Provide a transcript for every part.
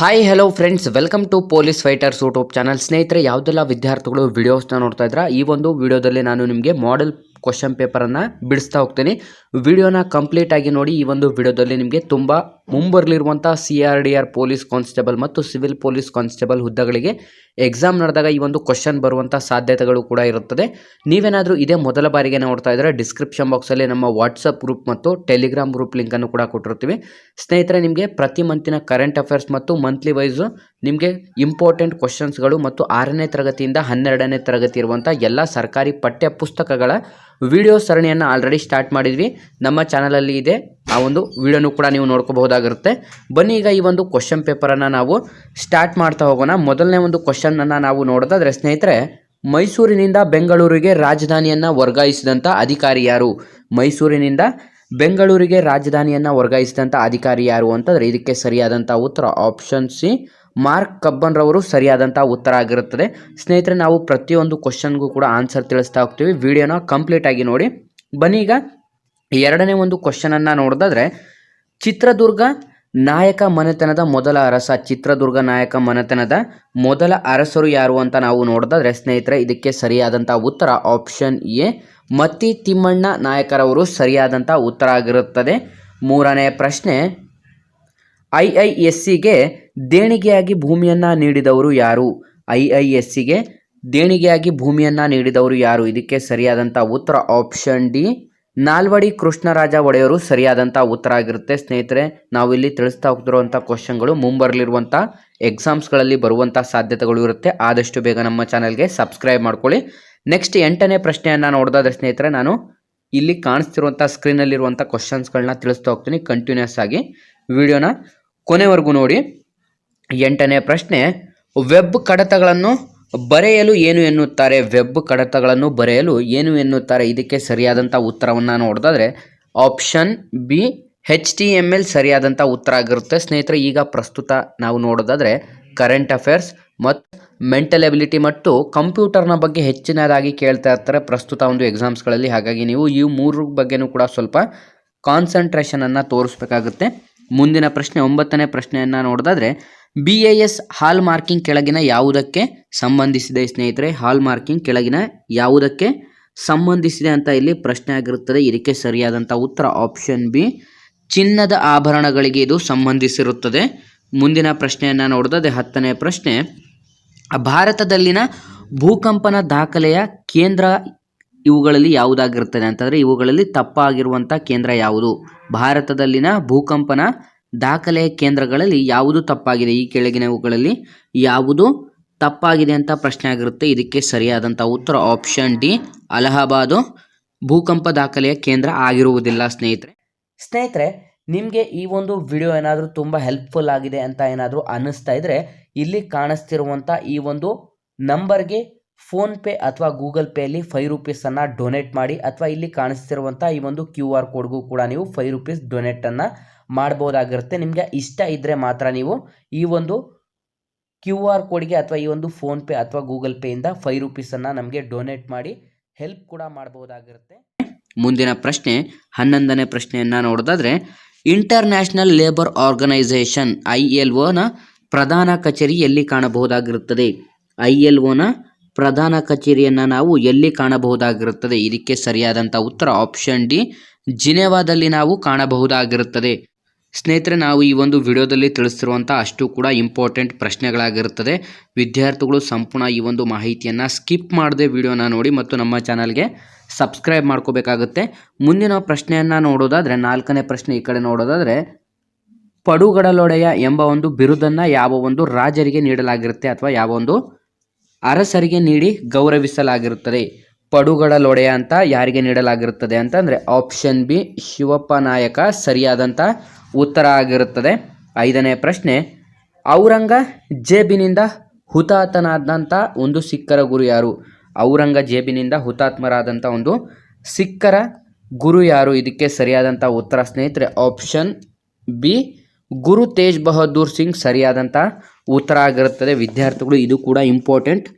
Hi hello friends welcome to police fighters YouTube channel ಸ್ನೇಹಿತರೆ, ಯಾವುದೆಲ್ಲ ವಿದ್ಯಾರ್ಥಿಗಳು ವಿಡಿಯೋಸ್ನ ನೋಡ್ತಾ ಇದ್ರ, ಈ ಒಂದು ವಿಡಿಯೋದಲ್ಲಿ ನಾನು ನಿಮಗೆ ಮಾಡೆಲ್ ಕ್ವಶನ್ ಪೇಪರನ್ನು ಬಿಡಿಸ್ತಾ ಹೋಗ್ತೀನಿ. ವಿಡಿಯೋನ ಕಂಪ್ಲೀಟಾಗಿ ನೋಡಿ ಈ ಒಂದು ವಿಡಿಯೋದಲ್ಲಿ ನಿಮಗೆ ತುಂಬ ಮುಂಬರಲಿರುವಂಥ C R D R police constable ಮತ್ತು ಸಿವಿಲ್ ಪೊಲೀಸ್ ಕಾನ್ಸ್ಟೇಬಲ್ ಹುದ್ದೆಗಳಿಗೆ ಎಕ್ಸಾಮ್ ನಡೆದಾಗ ಈ ಒಂದು ಕ್ವಶನ್ ಬರುವಂಥ ಸಾಧ್ಯತೆಗಳು ಕೂಡ ಇರುತ್ತದೆ. ನೀವೇನಾದರೂ ಇದೇ ಮೊದಲ ಬಾರಿಗೆ ನೋಡ್ತಾ ಇದ್ದರೆ ಡಿಸ್ಕ್ರಿಪ್ಷನ್ ಬಾಕ್ಸಲ್ಲಿ ನಮ್ಮ ವಾಟ್ಸಪ್ ಗ್ರೂಪ್ ಮತ್ತು ಟೆಲಿಗ್ರಾಮ್ ಗ್ರೂಪ್ ಲಿಂಕನ್ನು ಕೂಡ ಕೊಟ್ಟಿರ್ತೀವಿ ಸ್ನೇಹಿತರೆ, ನಿಮಗೆ ಪ್ರತಿ ಮಂತಿನ ಕರೆಂಟ್ ಅಫೇರ್ಸ್ ಮತ್ತು ಮಂತ್ಲಿ ವೈಸು ನಿಮಗೆ ಇಂಪಾರ್ಟೆಂಟ್ ಕ್ವಶನ್ಸ್ಗಳು ಮತ್ತು ಆರನೇ ತರಗತಿಯಿಂದ ಹನ್ನೆರಡನೇ ತರಗತಿ ಇರುವಂಥ ಎಲ್ಲ ಸರ್ಕಾರಿ ಪಠ್ಯ ಪುಸ್ತಕಗಳ ವಿಡಿಯೋ ಸರಣಿಯನ್ನು ಆಲ್ರೆಡಿ ಸ್ಟಾರ್ಟ್ ಮಾಡಿದ್ವಿ. ನಮ್ಮ ಚಾನಲಲ್ಲಿ ಇದೆ. ಆ ಒಂದು ವಿಡಿಯೋನು ಕೂಡ ನೀವು ನೋಡ್ಕೋಬಹುದಾಗಿರುತ್ತೆ. ಬನ್ನಿ ಈಗ ಈ ಒಂದು ಕ್ವಶನ್ ಪೇಪರನ್ನು ನಾವು ಸ್ಟಾರ್ಟ್ ಮಾಡ್ತಾ ಹೋಗೋಣ. ಮೊದಲನೇ ಒಂದು ಕ್ವಶನನ್ನು ನಾವು ನೋಡೋದಾದರೆ ಸ್ನೇಹಿತರೆ, ಮೈಸೂರಿನಿಂದ ಬೆಂಗಳೂರಿಗೆ ರಾಜಧಾನಿಯನ್ನು ವರ್ಗಾಯಿಸಿದಂಥ ಅಧಿಕಾರಿ ಯಾರು? ಮೈಸೂರಿನಿಂದ ಬೆಂಗಳೂರಿಗೆ ರಾಜಧಾನಿಯನ್ನು ವರ್ಗಾಯಿಸಿದಂಥ ಅಧಿಕಾರಿ ಯಾರು ಅಂತಂದರೆ ಇದಕ್ಕೆ ಸರಿಯಾದಂಥ ಉತ್ತರ ಆಪ್ಷನ್ ಸಿ ಮಾರ್ಕ್ ಕಬ್ಬನ್ ರವರು ಸರಿಯಾದಂಥ ಉತ್ತರ ಆಗಿರುತ್ತದೆ. ಸ್ನೇಹಿತರೆ, ನಾವು ಪ್ರತಿಯೊಂದು ಕ್ವಶನ್ಗೂ ಕೂಡ ಆನ್ಸರ್ ತಿಳಿಸ್ತಾ ಹೋಗ್ತೀವಿ. ವಿಡಿಯೋನ ಕಂಪ್ಲೀಟ್ ಆಗಿ ನೋಡಿ. ಬನ್ನಿ ಈಗ ಎರಡನೇ ಒಂದು ಕ್ವಶನನ್ನು ನೋಡೋದಾದ್ರೆ, ಚಿತ್ರದುರ್ಗ ನಾಯಕ ಮನೆತನದ ಮೊದಲ ಅರಸ, ಚಿತ್ರದುರ್ಗ ನಾಯಕ ಮನೆತನದ ಮೊದಲ ಅರಸರು ಯಾರು ಅಂತ ನಾವು ನೋಡೋದಾದ್ರೆ, ಸ್ನೇಹಿತರೆ, ಇದಕ್ಕೆ ಸರಿಯಾದಂಥ ಉತ್ತರ ಆಪ್ಷನ್ ಎ, ಮತ್ತಿ ತಿಮ್ಮಣ್ಣ ನಾಯಕರವರು ಸರಿಯಾದಂಥ ಉತ್ತರ ಆಗಿರುತ್ತದೆ. ಮೂರನೇ ಪ್ರಶ್ನೆ, ಐ ಐ ಎಸ್ ಸಿಗೆ ದೇಣಿಗೆಯಾಗಿ ಭೂಮಿಯನ್ನು ನೀಡಿದವರು ಯಾರು? ಐ ಐ ಎಸ್ ಸಿಗೆ ದೇಣಿಗೆಯಾಗಿ ಭೂಮಿಯನ್ನು ನೀಡಿದವರು ಯಾರು? ಇದಕ್ಕೆ ಸರಿಯಾದಂಥ ಉತ್ತರ ಆಪ್ಷನ್ ಡಿ. ನಾಲ್ವಡಿ ಕೃಷ್ಣರಾಜ ಒಡೆಯರು ಸರಿಯಾದಂಥ ಉತ್ತರ ಆಗಿರುತ್ತೆ. ಸ್ನೇಹಿತರೆ ನಾವು ಇಲ್ಲಿ ತಿಳಿಸ್ತಾ ಹೋಗ್ತಿರುವಂಥ ಕ್ವಶನ್ಗಳು ಮುಂಬರಲಿರುವಂಥ ಎಕ್ಸಾಮ್ಸ್ಗಳಲ್ಲಿ ಬರುವಂಥ ಸಾಧ್ಯತೆಗಳು ಇರುತ್ತೆ. ಆದಷ್ಟು ಬೇಗ ನಮ್ಮ ಚಾನಲ್ಗೆ ಸಬ್ಸ್ಕ್ರೈಬ್ ಮಾಡ್ಕೊಳ್ಳಿ. ನೆಕ್ಸ್ಟ್ ಎಂಟನೇ ಪ್ರಶ್ನೆಯನ್ನು ನೋಡೋದಾದ್ರೆ ಸ್ನೇಹಿತರೆ, ನಾನು ಇಲ್ಲಿ ಕಾಣಿಸ್ತಿರುವಂಥ ಸ್ಕ್ರೀನಲ್ಲಿರುವಂಥ ಕ್ವಶನ್ಸ್ಗಳನ್ನ ತಿಳಿಸ್ತಾ ಹೋಗ್ತೀನಿ. ಕಂಟಿನ್ಯೂಸ್ ಆಗಿ. ವಿಡಿಯೋನ ಕೊನೆವರೆಗೂ ನೋಡಿ. ಎಂಟನೇ ಪ್ರಶ್ನೆ, ವೆಬ್ ಕಡತಗಳನ್ನು ಬರೆಯಲು ಏನು ಎನ್ನುತ್ತಾರೆ? ವೆಬ್ ಕಡತಗಳನ್ನು ಬರೆಯಲು ಏನು ಎನ್ನುತ್ತಾರೆ? ಇದಕ್ಕೆ ಸರಿಯಾದಂಥ ಉತ್ತರವನ್ನು ನೋಡೋದಾದ್ರೆ, option B H T M L ಸರಿಯಾದಂಥ ಉತ್ತರ ಆಗಿರುತ್ತೆ. ಸ್ನೇಹಿತರೆ, ಈಗ ಪ್ರಸ್ತುತ ನಾವು ನೋಡೋದಾದರೆ ಕರೆಂಟ್ ಅಫೇರ್ಸ್ ಮತ್ತು ಮೆಂಟಲ್ ಎಬಿಲಿಟಿ ಮತ್ತು ಕಂಪ್ಯೂಟರ್ನ ಬಗ್ಗೆ ಹೆಚ್ಚಿನದಾಗಿ ಕೇಳ್ತಾ ಇರ್ತಾರೆ ಪ್ರಸ್ತುತ ಒಂದು ಎಕ್ಸಾಮ್ಸ್ಗಳಲ್ಲಿ ಹಾಗಾಗಿ ನೀವು ಈ ಮೂರು ಬಗ್ಗೆನೂ ಕೂಡ ಸ್ವಲ್ಪ ಕಾನ್ಸಂಟ್ರೇಷನನ್ನು ತೋರಿಸ್ಬೇಕಾಗುತ್ತೆ. ಮುಂದಿನ ಪ್ರಶ್ನೆ, ಒಂಬತ್ತನೇ ಪ್ರಶ್ನೆಯನ್ನು ನೋಡೋದಾದ್ರೆ B A S hallmarking ಕೆಳಗಿನ ಯಾವುದಕ್ಕೆ ಸಂಬಂಧಿಸಿದೆ ಸ್ನೇಹಿತರೆ? ಹಾಲ್ ಮಾರ್ಕಿಂಗ್ ಕೆಳಗಿನ ಯಾವುದಕ್ಕೆ ಸಂಬಂಧಿಸಿದೆ ಅಂತ ಇಲ್ಲಿ ಪ್ರಶ್ನೆ ಆಗಿರುತ್ತದೆ. ಇದಕ್ಕೆ ಸರಿಯಾದಂಥ ಉತ್ತರ ಆಪ್ಷನ್ ಬಿ ಚಿನ್ನದ ಆಭರಣಗಳಿಗೆ ಇದು ಸಂಬಂಧಿಸಿರುತ್ತದೆ. ಮುಂದಿನ ಪ್ರಶ್ನೆಯನ್ನು ನೋಡಿದ್ರೆ ಹತ್ತನೇ ಪ್ರಶ್ನೆ. ಭಾರತದಲ್ಲಿನ ಭೂಕಂಪನ ದಾಖಲೆಯ ಕೇಂದ್ರ ಇವುಗಳಲ್ಲಿ ಯಾವುದಾಗಿರುತ್ತದೆ ಅಂತಂದರೆ ಇವುಗಳಲ್ಲಿ ತಪ್ಪಾಗಿರುವಂಥ ಕೇಂದ್ರ ಯಾವುದು? ಭಾರತದಲ್ಲಿನ ಭೂಕಂಪನ ದಾಖಲೆಯ ಕೇಂದ್ರಗಳಲ್ಲಿ ಯಾವುದು ತಪ್ಪಾಗಿದೆ? ಈ ಕೆಳಗಿನವುಗಳಲ್ಲಿ ಯಾವುದು ತಪ್ಪಾಗಿದೆ ಅಂತ ಪ್ರಶ್ನೆ ಆಗಿರುತ್ತೆ. ಇದಕ್ಕೆ ಸರಿಯಾದಂಥ ಉತ್ತರ ಆಪ್ಷನ್ ಡಿ, ಅಲಹಾಬಾದು ಭೂಕಂಪ ದಾಖಲೆಯ ಕೇಂದ್ರ ಆಗಿರುವುದಿಲ್ಲ ಸ್ನೇಹಿತರೆ. ಸ್ನೇಹಿತರೆ, ನಿಮಗೆ ಈ ಒಂದು ವಿಡಿಯೋ ಏನಾದರೂ ತುಂಬ ಹೆಲ್ಪ್ಫುಲ್ ಆಗಿದೆ ಅಂತ ಏನಾದರೂ ಅನ್ನಿಸ್ತಾ ಇದ್ದರೆ ಇಲ್ಲಿ ಕಾಣಿಸ್ತಿರುವಂಥ ಈ ಒಂದು ನಂಬರ್ಗೆ ಫೋನ್ಪೇ ಅಥವಾ ಗೂಗಲ್ ಪೇಯಲ್ಲಿ ಫೈವ್ ರುಪೀಸನ್ನು ಡೊನೇಟ್ ಮಾಡಿ ಅಥವಾ ಇಲ್ಲಿ ಕಾಣಿಸ್ತಿರುವಂಥ ಈ ಒಂದು ಕ್ಯೂ ಆರ್ ಕೋಡ್ಗೂ ಕೂಡ ನೀವು ಫೈವ್ ರುಪೀಸ್ ಡೊನೇಟನ್ನು ಮಾಡ್ಬೋದಾಗಿರುತ್ತೆ. ನಿಮಗೆ ಇಷ್ಟ ಇದ್ದರೆ ಮಾತ್ರ ನೀವು ಈ ಒಂದು ಕ್ಯೂ ಆರ್ ಕೋಡ್ಗೆ ಅಥವಾ ಈ ಒಂದು ಫೋನ್ಪೇ ಅಥವಾ ಗೂಗಲ್ ಪೇಯಿಂದ ಫೈವ್ ರುಪೀಸನ್ನು ನಮಗೆ ಡೊನೇಟ್ ಮಾಡಿ ಹೆಲ್ಪ್ ಕೂಡ ಮಾಡ್ಬೋದಾಗಿರುತ್ತೆ. ಮುಂದಿನ ಪ್ರಶ್ನೆ, ಹನ್ನೊಂದನೇ ಪ್ರಶ್ನೆಯನ್ನು ನೋಡೋದಾದ್ರೆ, international labour organisation I L ಒನ ಪ್ರಧಾನ ಕಚೇರಿ ಎಲ್ಲಿ ಕಾಣಬಹುದಾಗಿರುತ್ತದೆ. ಐ ಎಲ್ ಒನ ಪ್ರಧಾನ ಕಚೇರಿಯನ್ನು ನಾವು ಎಲ್ಲಿ ಕಾಣಬಹುದಾಗಿರುತ್ತದೆ? ಇದಕ್ಕೆ ಸರಿಯಾದಂಥ ಉತ್ತರ ಆಪ್ಷನ್ ಡಿ, ಜಿನೆವಾದಲ್ಲಿ ನಾವು ಕಾಣಬಹುದಾಗಿರುತ್ತದೆ. ಸ್ನೇಹಿತರೆ, ನಾವು ಈ ಒಂದು ವಿಡಿಯೋದಲ್ಲಿ ತಿಳಿಸಿರುವಂಥ ಅಷ್ಟು ಕೂಡ ಇಂಪಾರ್ಟೆಂಟ್ ಪ್ರಶ್ನೆಗಳಾಗಿರುತ್ತದೆ. ವಿದ್ಯಾರ್ಥಿಗಳು ಸಂಪೂರ್ಣ ಈ ಒಂದು ಮಾಹಿತಿಯನ್ನು ಸ್ಕಿಪ್ ಮಾಡದೆ ವಿಡಿಯೋನ ನೋಡಿ ಮತ್ತು ನಮ್ಮ ಚಾನಲ್ಗೆ ಸಬ್ಸ್ಕ್ರೈಬ್ ಮಾಡ್ಕೋಬೇಕಾಗುತ್ತೆ. ಮುಂದಿನ ಪ್ರಶ್ನೆಯನ್ನು ನೋಡೋದಾದರೆ, ನಾಲ್ಕನೇ ಪ್ರಶ್ನೆ ಈ ಕಡೆ ನೋಡೋದಾದರೆ, ಪಡುಗಡಲೊಡೆಯ ಎಂಬ ಒಂದು ಬಿರುದನ್ನು ಯಾವ ಒಂದು ರಾಜರಿಗೆ ನೀಡಲಾಗಿರುತ್ತೆ ಅಥವಾ ಯಾವ ಒಂದು ಅರಸರಿಗೆ ನೀಡಿ ಗೌರವಿಸಲಾಗಿರುತ್ತದೆ. ಪಡುಗಡಲೊಡೆಯ ಅಂತ ಯಾರಿಗೆ ನೀಡಲಾಗಿರುತ್ತದೆ ಅಂತಂದರೆ ಆಪ್ಷನ್ ಬಿ ಶಿವಪ್ಪ ನಾಯಕ ಸರಿಯಾದಂಥ ಉತ್ತರ ಆಗಿರುತ್ತದೆ. ಐದನೇ ಪ್ರಶ್ನೆ ಔರಂಗಜೇಬಿನಿಂದ ಹುತಾತನಾದಂಥ ಒಂದು ಸಿಖ್ಖರ ಗುರು ಯಾರು? ಔರಂಗಜೇಬಿನಿಂದ ಹುತಾತ್ಮರಾದಂಥ ಒಂದು ಸಿಖ್ಖರ ಗುರು ಯಾರು? ಇದಕ್ಕೆ ಸರಿಯಾದಂಥ ಉತ್ತರ ಸ್ನೇಹಿತರೆ ಆಪ್ಷನ್ ಬಿ, ಗುರು ತೇಜ್ ಬಹದ್ದೂರ್ ಸಿಂಗ್ ಸರಿಯಾದಂಥ ಉತ್ತರ ಆಗಿರುತ್ತದೆ. ವಿದ್ಯಾರ್ಥಿಗಳು, ಇದು ಕೂಡ ಇಂಪಾರ್ಟೆಂಟ್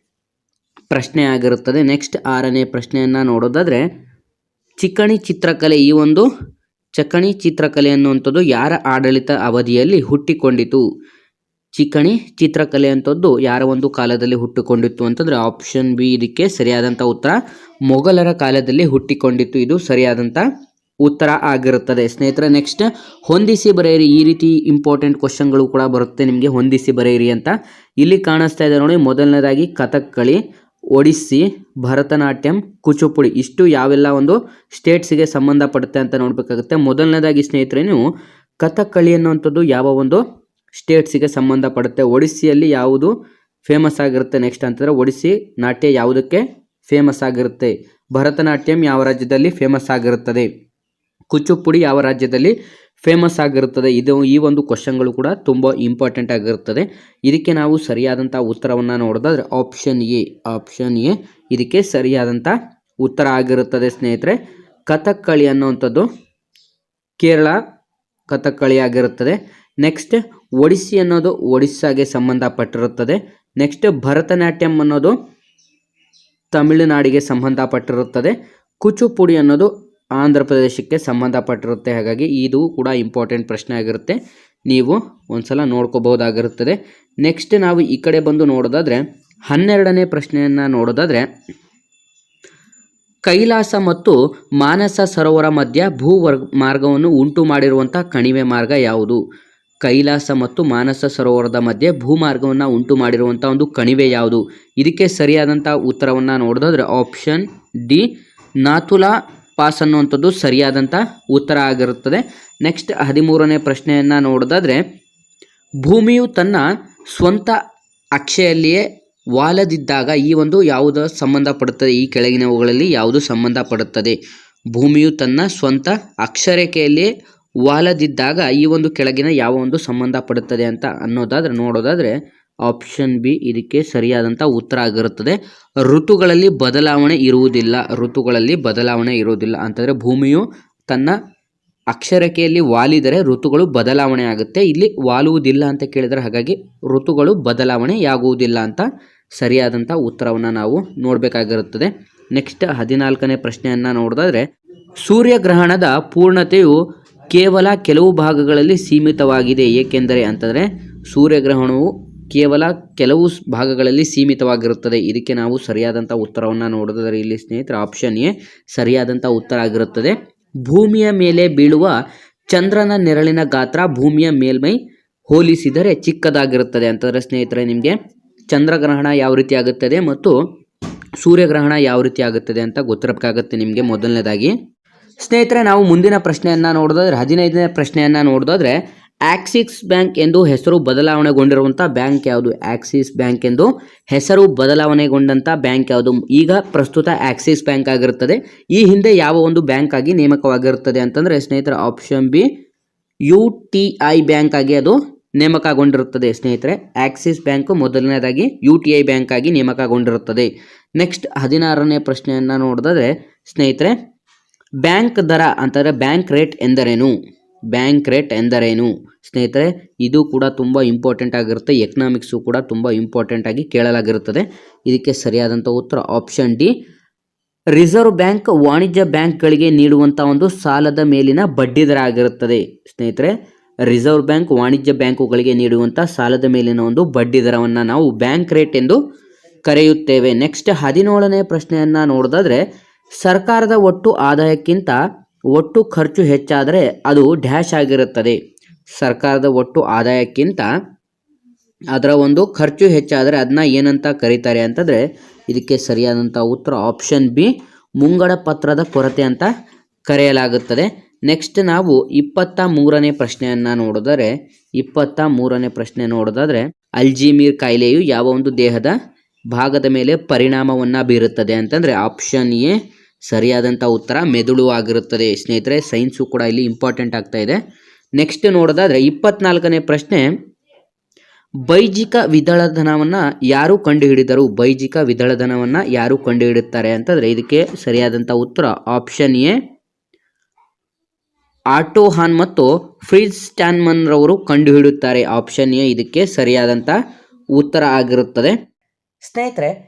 ಪ್ರಶ್ನೆ ಆಗಿರುತ್ತದೆ. ನೆಕ್ಸ್ಟ್ ಆರನೇ ಪ್ರಶ್ನೆಯನ್ನು ನೋಡೋದಾದರೆ, ಚಿಕ್ಕಣಿ ಚಿತ್ರಕಲೆ ಈ ಒಂದು ಚಕ್ಕಣಿ ಚಿತ್ರಕಲೆ ಅನ್ನುವಂಥದ್ದು ಯಾರ ಆಡಳಿತ ಅವಧಿಯಲ್ಲಿ ಹುಟ್ಟಿಕೊಂಡಿತು? ಚಿಕಣಿ ಚಿತ್ರಕಲೆ ಅಂಥದ್ದು ಯಾರ ಒಂದು ಕಾಲದಲ್ಲಿ ಹುಟ್ಟಿಕೊಂಡಿತ್ತು ಅಂತಂದರೆ ಆಪ್ಷನ್ ಬಿ ಇದಕ್ಕೆ ಸರಿಯಾದಂಥ ಉತ್ತರ ಮೊಘಲರ ಕಾಲದಲ್ಲಿ ಹುಟ್ಟಿಕೊಂಡಿತ್ತು. ಇದು ಸರಿಯಾದಂಥ ಉತ್ತರ ಆಗಿರುತ್ತದೆ. ಸ್ನೇಹಿತರೆ ನೆಕ್ಸ್ಟ್ ಹೊಂದಿಸಿ ಬರೆಯಿರಿ. ಈ ರೀತಿ ಇಂಪಾರ್ಟೆಂಟ್ ಕ್ವಶನ್ಗಳು ಕೂಡ ಬರುತ್ತೆ. ನಿಮಗೆ ಹೊಂದಿಸಿ ಬರೆಯಿರಿ ಅಂತ ಇಲ್ಲಿ ಕಾಣಿಸ್ತಾ ಇದೆ ನೋಡಿ. ಮೊದಲನೇದಾಗಿ ಕಥಕ್ಕಳಿ ಒಡಿಸ್ಸಿ, ಭರತನಾಟ್ಯಂ, ಕೂಚುಪುಡಿ, ಇಷ್ಟು ಯಾವೆಲ್ಲ ಒಂದು ಸ್ಟೇಟ್ಸಿಗೆ ಸಂಬಂಧಪಡುತ್ತೆ ಅಂತ ನೋಡಬೇಕಾಗುತ್ತೆ. ಮೊದಲನೇದಾಗಿ ಸ್ನೇಹಿತರೆ, ನೀವು ಕಥಕ್ಕಳಿ ಅನ್ನುವಂಥದ್ದು ಯಾವ ಒಂದು ಸ್ಟೇಟ್ಸಿಗೆ ಸಂಬಂಧಪಡುತ್ತೆ. ಒಡಿಸ್ಸಿಯಲ್ಲಿ ಯಾವುದು ಫೇಮಸ್ ಆಗಿರುತ್ತೆ ನೆಕ್ಸ್ಟ್ ಅಂತಂದರೆ ಒಡಿಸ್ಸಿ ನಾಟ್ಯ ಯಾವುದಕ್ಕೆ ಫೇಮಸ್ ಆಗಿರುತ್ತೆ? ಭರತನಾಟ್ಯಂ ಯಾವ ರಾಜ್ಯದಲ್ಲಿ ಫೇಮಸ್ ಆಗಿರುತ್ತದೆ? ಕೂಚುಪುಡಿ ಯಾವ ರಾಜ್ಯದಲ್ಲಿ ಫೇಮಸ್ ಆಗಿರುತ್ತದೆ. ಇದು ಈ ಒಂದು ಕ್ವಶನ್ಗಳು ಕೂಡ ತುಂಬ ಇಂಪಾರ್ಟೆಂಟ್ ಆಗಿರುತ್ತದೆ. ಇದಕ್ಕೆ ನಾವು ಸರಿಯಾದಂಥ ಉತ್ತರವನ್ನು ನೋಡೋದಾದ್ರೆ ಆಪ್ಷನ್ ಎ ಆಪ್ಷನ್ ಎ ಇದಕ್ಕೆ ಸರಿಯಾದಂಥ ಉತ್ತರ ಆಗಿರುತ್ತದೆ ಸ್ನೇಹಿತರೆ. ಕಥಕ್ಕಳಿ ಅನ್ನುವಂಥದ್ದು ಕೇರಳ ಕಥಕ್ಕಳಿ ಆಗಿರುತ್ತದೆ. ನೆಕ್ಸ್ಟ್ ಒಡಿಸ್ಸಿ ಅನ್ನೋದು ಒಡಿಸ್ಸಾಗೆ ಸಂಬಂಧಪಟ್ಟಿರುತ್ತದೆ. ನೆಕ್ಸ್ಟ್ ಭರತನಾಟ್ಯಂ ಅನ್ನೋದು ತಮಿಳುನಾಡಿಗೆ ಸಂಬಂಧಪಟ್ಟಿರುತ್ತದೆ. ಕುಚುಪುಡಿ ಅನ್ನೋದು ಆಂಧ್ರ ಪ್ರದೇಶಕ್ಕೆ ಸಂಬಂಧಪಟ್ಟಿರುತ್ತೆ. ಹಾಗಾಗಿ ಇದು ಕೂಡ ಇಂಪಾರ್ಟೆಂಟ್ ಪ್ರಶ್ನೆ ಆಗಿರುತ್ತೆ. ನೀವು ಒಂದ್ಸಲ ನೋಡ್ಕೋಬಹುದಾಗಿರುತ್ತದೆ. ನೆಕ್ಸ್ಟ್ ನಾವು ಈ ಕಡೆ ಬಂದು ನೋಡೋದಾದ್ರೆ, ಹನ್ನೆರಡನೇ ಪ್ರಶ್ನೆಯನ್ನು ನೋಡೋದಾದ್ರೆ, ಕೈಲಾಸ ಮತ್ತು ಮಾನಸ ಸರೋವರ ಮಧ್ಯ ಭೂ ಮಾರ್ಗವನ್ನು ಉಂಟು ಮಾಡಿರುವಂಥ ಕಣಿವೆ ಮಾರ್ಗ ಯಾವುದು? ಕೈಲಾಸ ಮತ್ತು ಮಾನಸ ಸರೋವರದ ಮಧ್ಯೆ ಭೂಮಾರ್ಗವನ್ನು ಉಂಟು ಮಾಡಿರುವಂಥ ಒಂದು ಕಣಿವೆ ಯಾವುದು? ಇದಕ್ಕೆ ಸರಿಯಾದಂಥ ಉತ್ತರವನ್ನು ನೋಡೋದಾದ್ರೆ ಆಪ್ಷನ್ ಡಿ ನಾಥುಲಾ ಪಾಸ್ ಅನ್ನುವಂಥದ್ದು ಸರಿಯಾದಂಥ ಉತ್ತರ ಆಗಿರುತ್ತದೆ. ನೆಕ್ಸ್ಟ್ ಹದಿಮೂರನೇ ಪ್ರಶ್ನೆಯನ್ನು ನೋಡೋದಾದರೆ, ಭೂಮಿಯು ತನ್ನ ಸ್ವಂತ ಅಕ್ಷೆಯಲ್ಲಿಯೇ ವಾಲದಿದ್ದಾಗ ಈ ಒಂದು ಯಾವುದು ಸಂಬಂಧಪಡುತ್ತದೆ ಈ ಕೆಳಗಿನವುಗಳಲ್ಲಿ ಯಾವುದು ಸಂಬಂಧಪಡುತ್ತದೆ ಭೂಮಿಯು ತನ್ನ ಸ್ವಂತ ಅಕ್ಷರೇಖೆಯಲ್ಲಿಯೇ ವಾಲದಿದ್ದಾಗ ಈ ಒಂದು ಕೆಳಗಿನ ಯಾವ ಒಂದು ಸಂಬಂಧಪಡುತ್ತದೆ ಅಂತ ಅನ್ನೋದಾದ್ರೆ, ನೋಡೋದಾದರೆ ಆಪ್ಷನ್ ಬಿ ಇದಕ್ಕೆ ಸರಿಯಾದಂಥ ಉತ್ತರ ಆಗಿರುತ್ತದೆ. ಋತುಗಳಲ್ಲಿ ಬದಲಾವಣೆ ಇರುವುದಿಲ್ಲ. ಋತುಗಳಲ್ಲಿ ಬದಲಾವಣೆ ಇರುವುದಿಲ್ಲ. ಅಂತಂದರೆ ಭೂಮಿಯು ತನ್ನ ಅಕ್ಷರಕೆಯಲ್ಲಿ ವಾಲಿದರೆ ಋತುಗಳು ಬದಲಾವಣೆ ಆಗುತ್ತೆ. ಇಲ್ಲಿ ವಾಲುವುದಿಲ್ಲ ಅಂತ ಕೇಳಿದರೆ ಹಾಗಾಗಿ ಋತುಗಳು ಬದಲಾವಣೆಯಾಗುವುದಿಲ್ಲ ಅಂತ ಸರಿಯಾದಂಥ ಉತ್ತರವನ್ನು ನಾವು ನೋಡಬೇಕಾಗಿರುತ್ತದೆ. ನೆಕ್ಸ್ಟ್ ಹದಿನಾಲ್ಕನೇ ಪ್ರಶ್ನೆಯನ್ನು ನೋಡೋದಾದರೆ, ಸೂರ್ಯಗ್ರಹಣದ ಪೂರ್ಣತೆಯು ಕೇವಲ ಕೆಲವು ಭಾಗಗಳಲ್ಲಿ ಸೀಮಿತವಾಗಿದೆ. ಏಕೆಂದರೆ ಅಂತಂದರೆ ಸೂರ್ಯಗ್ರಹಣವು ಕೇವಲ ಕೆಲವು ಭಾಗಗಳಲ್ಲಿ ಸೀಮಿತವಾಗಿರುತ್ತದೆ. ಇದಕ್ಕೆ ನಾವು ಸರಿಯಾದಂಥ ಉತ್ತರವನ್ನು ನೋಡೋದಾದರೆ ಇಲ್ಲಿ ಸ್ನೇಹಿತರ ಆಪ್ಷನ್ ಎ ಸರಿಯಾದಂಥ ಉತ್ತರ ಆಗಿರುತ್ತದೆ. ಭೂಮಿಯ ಮೇಲೆ ಬೀಳುವ ಚಂದ್ರನ ನೆರಳಿನ ಗಾತ್ರ ಭೂಮಿಯ ಮೇಲ್ಮೈ ಹೋಲಿಸಿದರೆ ಚಿಕ್ಕದಾಗಿರುತ್ತದೆ. ಅಂತಂದರೆ ಸ್ನೇಹಿತರೆ ನಿಮಗೆ ಚಂದ್ರಗ್ರಹಣ ಯಾವ ರೀತಿ ಆಗುತ್ತದೆ ಮತ್ತು ಸೂರ್ಯಗ್ರಹಣ ಯಾವ ರೀತಿ ಆಗುತ್ತದೆ ಅಂತ ಗೊತ್ತಿರಬೇಕಾಗುತ್ತೆ ನಿಮಗೆ ಮೊದಲನೇದಾಗಿ. ಸ್ನೇಹಿತರೆ ನಾವು ಮುಂದಿನ ಪ್ರಶ್ನೆಯನ್ನು ನೋಡೋದಾದರೆ ಹದಿನೈದನೇ ಪ್ರಶ್ನೆಯನ್ನು ನೋಡೋದಾದ್ರೆ ಆಕ್ಸಿಸ್ ಬ್ಯಾಂಕ್ ಎಂದು ಹೆಸರು ಬದಲಾವಣೆಗೊಂಡಿರುವಂಥ ಬ್ಯಾಂಕ್ ಯಾವುದು? ಆಕ್ಸಿಸ್ ಬ್ಯಾಂಕ್ ಎಂದು ಹೆಸರು ಬದಲಾವಣೆಗೊಂಡಂಥ ಬ್ಯಾಂಕ್ ಯಾವುದು? ಈಗ ಪ್ರಸ್ತುತ ಆಕ್ಸಿಸ್ ಬ್ಯಾಂಕ್ ಆಗಿರುತ್ತದೆ. ಈ ಹಿಂದೆ ಯಾವ ಒಂದು ಬ್ಯಾಂಕ್ ಆಗಿ ನೇಮಕವಾಗಿರುತ್ತದೆ ಅಂತಂದರೆ ಸ್ನೇಹಿತರ ಆಪ್ಷನ್ ಬಿ, ಯು ಬ್ಯಾಂಕ್ ಆಗಿ ಅದು ನೇಮಕಗೊಂಡಿರುತ್ತದೆ. ಸ್ನೇಹಿತರೆ, ಆಕ್ಸಿಸ್ ಬ್ಯಾಂಕ್ ಮೊದಲನೇದಾಗಿ ಯು ಬ್ಯಾಂಕ್ ಆಗಿ ನೇಮಕಗೊಂಡಿರುತ್ತದೆ. ನೆಕ್ಸ್ಟ್ ಹದಿನಾರನೇ ಪ್ರಶ್ನೆಯನ್ನು ನೋಡಿದ್ರೆ ಸ್ನೇಹಿತರೆ, ಬ್ಯಾಂಕ್ ದರ ಅಂತಂದರೆ ಬ್ಯಾಂಕ್ ರೇಟ್ ಎಂದರೇನು? ಬ್ಯಾಂಕ್ ರೇಟ್ ಎಂದರೇನು? ಸ್ನೇಹಿತರೆ, ಇದು ಕೂಡ ತುಂಬ ಇಂಪಾರ್ಟೆಂಟ್ ಆಗಿರುತ್ತೆ. ಎಕನಾಮಿಕ್ಸು ಕೂಡ ತುಂಬ ಇಂಪಾರ್ಟೆಂಟ್ ಆಗಿ ಕೇಳಲಾಗಿರುತ್ತದೆ. ಇದಕ್ಕೆ ಸರಿಯಾದಂಥ ಉತ್ತರ ಆಪ್ಷನ್ ಡಿ ರಿಸರ್ವ್ ಬ್ಯಾಂಕ್ ವಾಣಿಜ್ಯ ಬ್ಯಾಂಕ್ಗಳಿಗೆ ನೀಡುವಂಥ ಒಂದು ಸಾಲದ ಮೇಲಿನ ಬಡ್ಡಿ ದರ ಆಗಿರುತ್ತದೆ ಸ್ನೇಹಿತರೆ ರಿಸರ್ವ್ ಬ್ಯಾಂಕ್ ವಾಣಿಜ್ಯ ಬ್ಯಾಂಕುಗಳಿಗೆ ನೀಡುವಂಥ ಸಾಲದ ಮೇಲಿನ ಒಂದು ಬಡ್ಡಿ ದರವನ್ನು ನಾವು ಬ್ಯಾಂಕ್ ರೇಟ್ ಎಂದು ಕರೆಯುತ್ತೇವೆ. ನೆಕ್ಸ್ಟ್ ಹದಿನೇಳನೇ ಪ್ರಶ್ನೆಯನ್ನು ನೋಡೋದಾದ್ರೆ, ಸರ್ಕಾರದ ಒಟ್ಟು ಆದಾಯಕ್ಕಿಂತ ಒಟ್ಟು ಖರ್ಚು ಹೆಚ್ಚಾದರೆ ಅದು ಡ್ಯಾಶ್ ಆಗಿರುತ್ತದೆ. ಸರ್ಕಾರದ ಒಟ್ಟು ಆದಾಯಕ್ಕಿಂತ ಅದರ ಒಂದು ಖರ್ಚು ಹೆಚ್ಚಾದರೆ ಅದನ್ನ ಏನಂತ ಕರೀತಾರೆ ಅಂತಂದರೆ, ಇದಕ್ಕೆ ಸರಿಯಾದಂಥ ಉತ್ತರ ಆಪ್ಷನ್ ಬಿ ಮುಂಗಡ ಪತ್ರದ ಕೊರತೆ ಅಂತ ಕರೆಯಲಾಗುತ್ತದೆ. ನೆಕ್ಸ್ಟ್ ನಾವು ಇಪ್ಪತ್ತ ಮೂರನೇ ಪ್ರಶ್ನೆಯನ್ನು ನೋಡಿದರೆ, ಇಪ್ಪತ್ತ ಮೂರನೇ ಪ್ರಶ್ನೆ ನೋಡೋದಾದರೆ, ಅಲ್ಜಿಮೀರ್ ಕಾಯಿಲೆಯು ಯಾವ ಒಂದು ದೇಹದ ಭಾಗದ ಮೇಲೆ ಪರಿಣಾಮವನ್ನು ಬೀರುತ್ತದೆ ಅಂತಂದರೆ ಆಪ್ಷನ್ ಎ ಸರಿಯಾದಂಥ ಉತ್ತರ ಮೆದುಳು ಆಗಿರುತ್ತದೆ. ಸ್ನೇಹಿತರೆ ಸೈನ್ಸು ಕೂಡ ಇಲ್ಲಿ ಇಂಪಾರ್ಟೆಂಟ್ ಆಗ್ತಾ ಇದೆ. ನೆಕ್ಸ್ಟ್ ನೋಡೋದಾದರೆ ಇಪ್ಪತ್ನಾಲ್ಕನೇ ಪ್ರಶ್ನೆ. ಬೈಜಿಕ ವಿದಳಧನವನ್ನು ಯಾರು ಕಂಡುಹಿಡಿದರು? ಬೈಜಿಕ ವಿದಳಧನವನ್ನು ಯಾರು ಕಂಡುಹಿಡುತ್ತಾರೆ ಅಂತಂದರೆ ಇದಕ್ಕೆ ಸರಿಯಾದಂಥ ಉತ್ತರ ಆಪ್ಷನ್ ಎ ಆಟೋಹಾನ್ ಮತ್ತು ಫ್ರಿಜ್ ಸ್ಟ್ಯಾನ್ಮನ್ರವರು ರವರು ಕಂಡುಹಿಡುತ್ತಾರೆ. ಆಪ್ಷನ್ ಎ ಇದಕ್ಕೆ ಸರಿಯಾದಂಥ ಉತ್ತರ ಆಗಿರುತ್ತದೆ. ಸ್ನೇಹಿತರೆ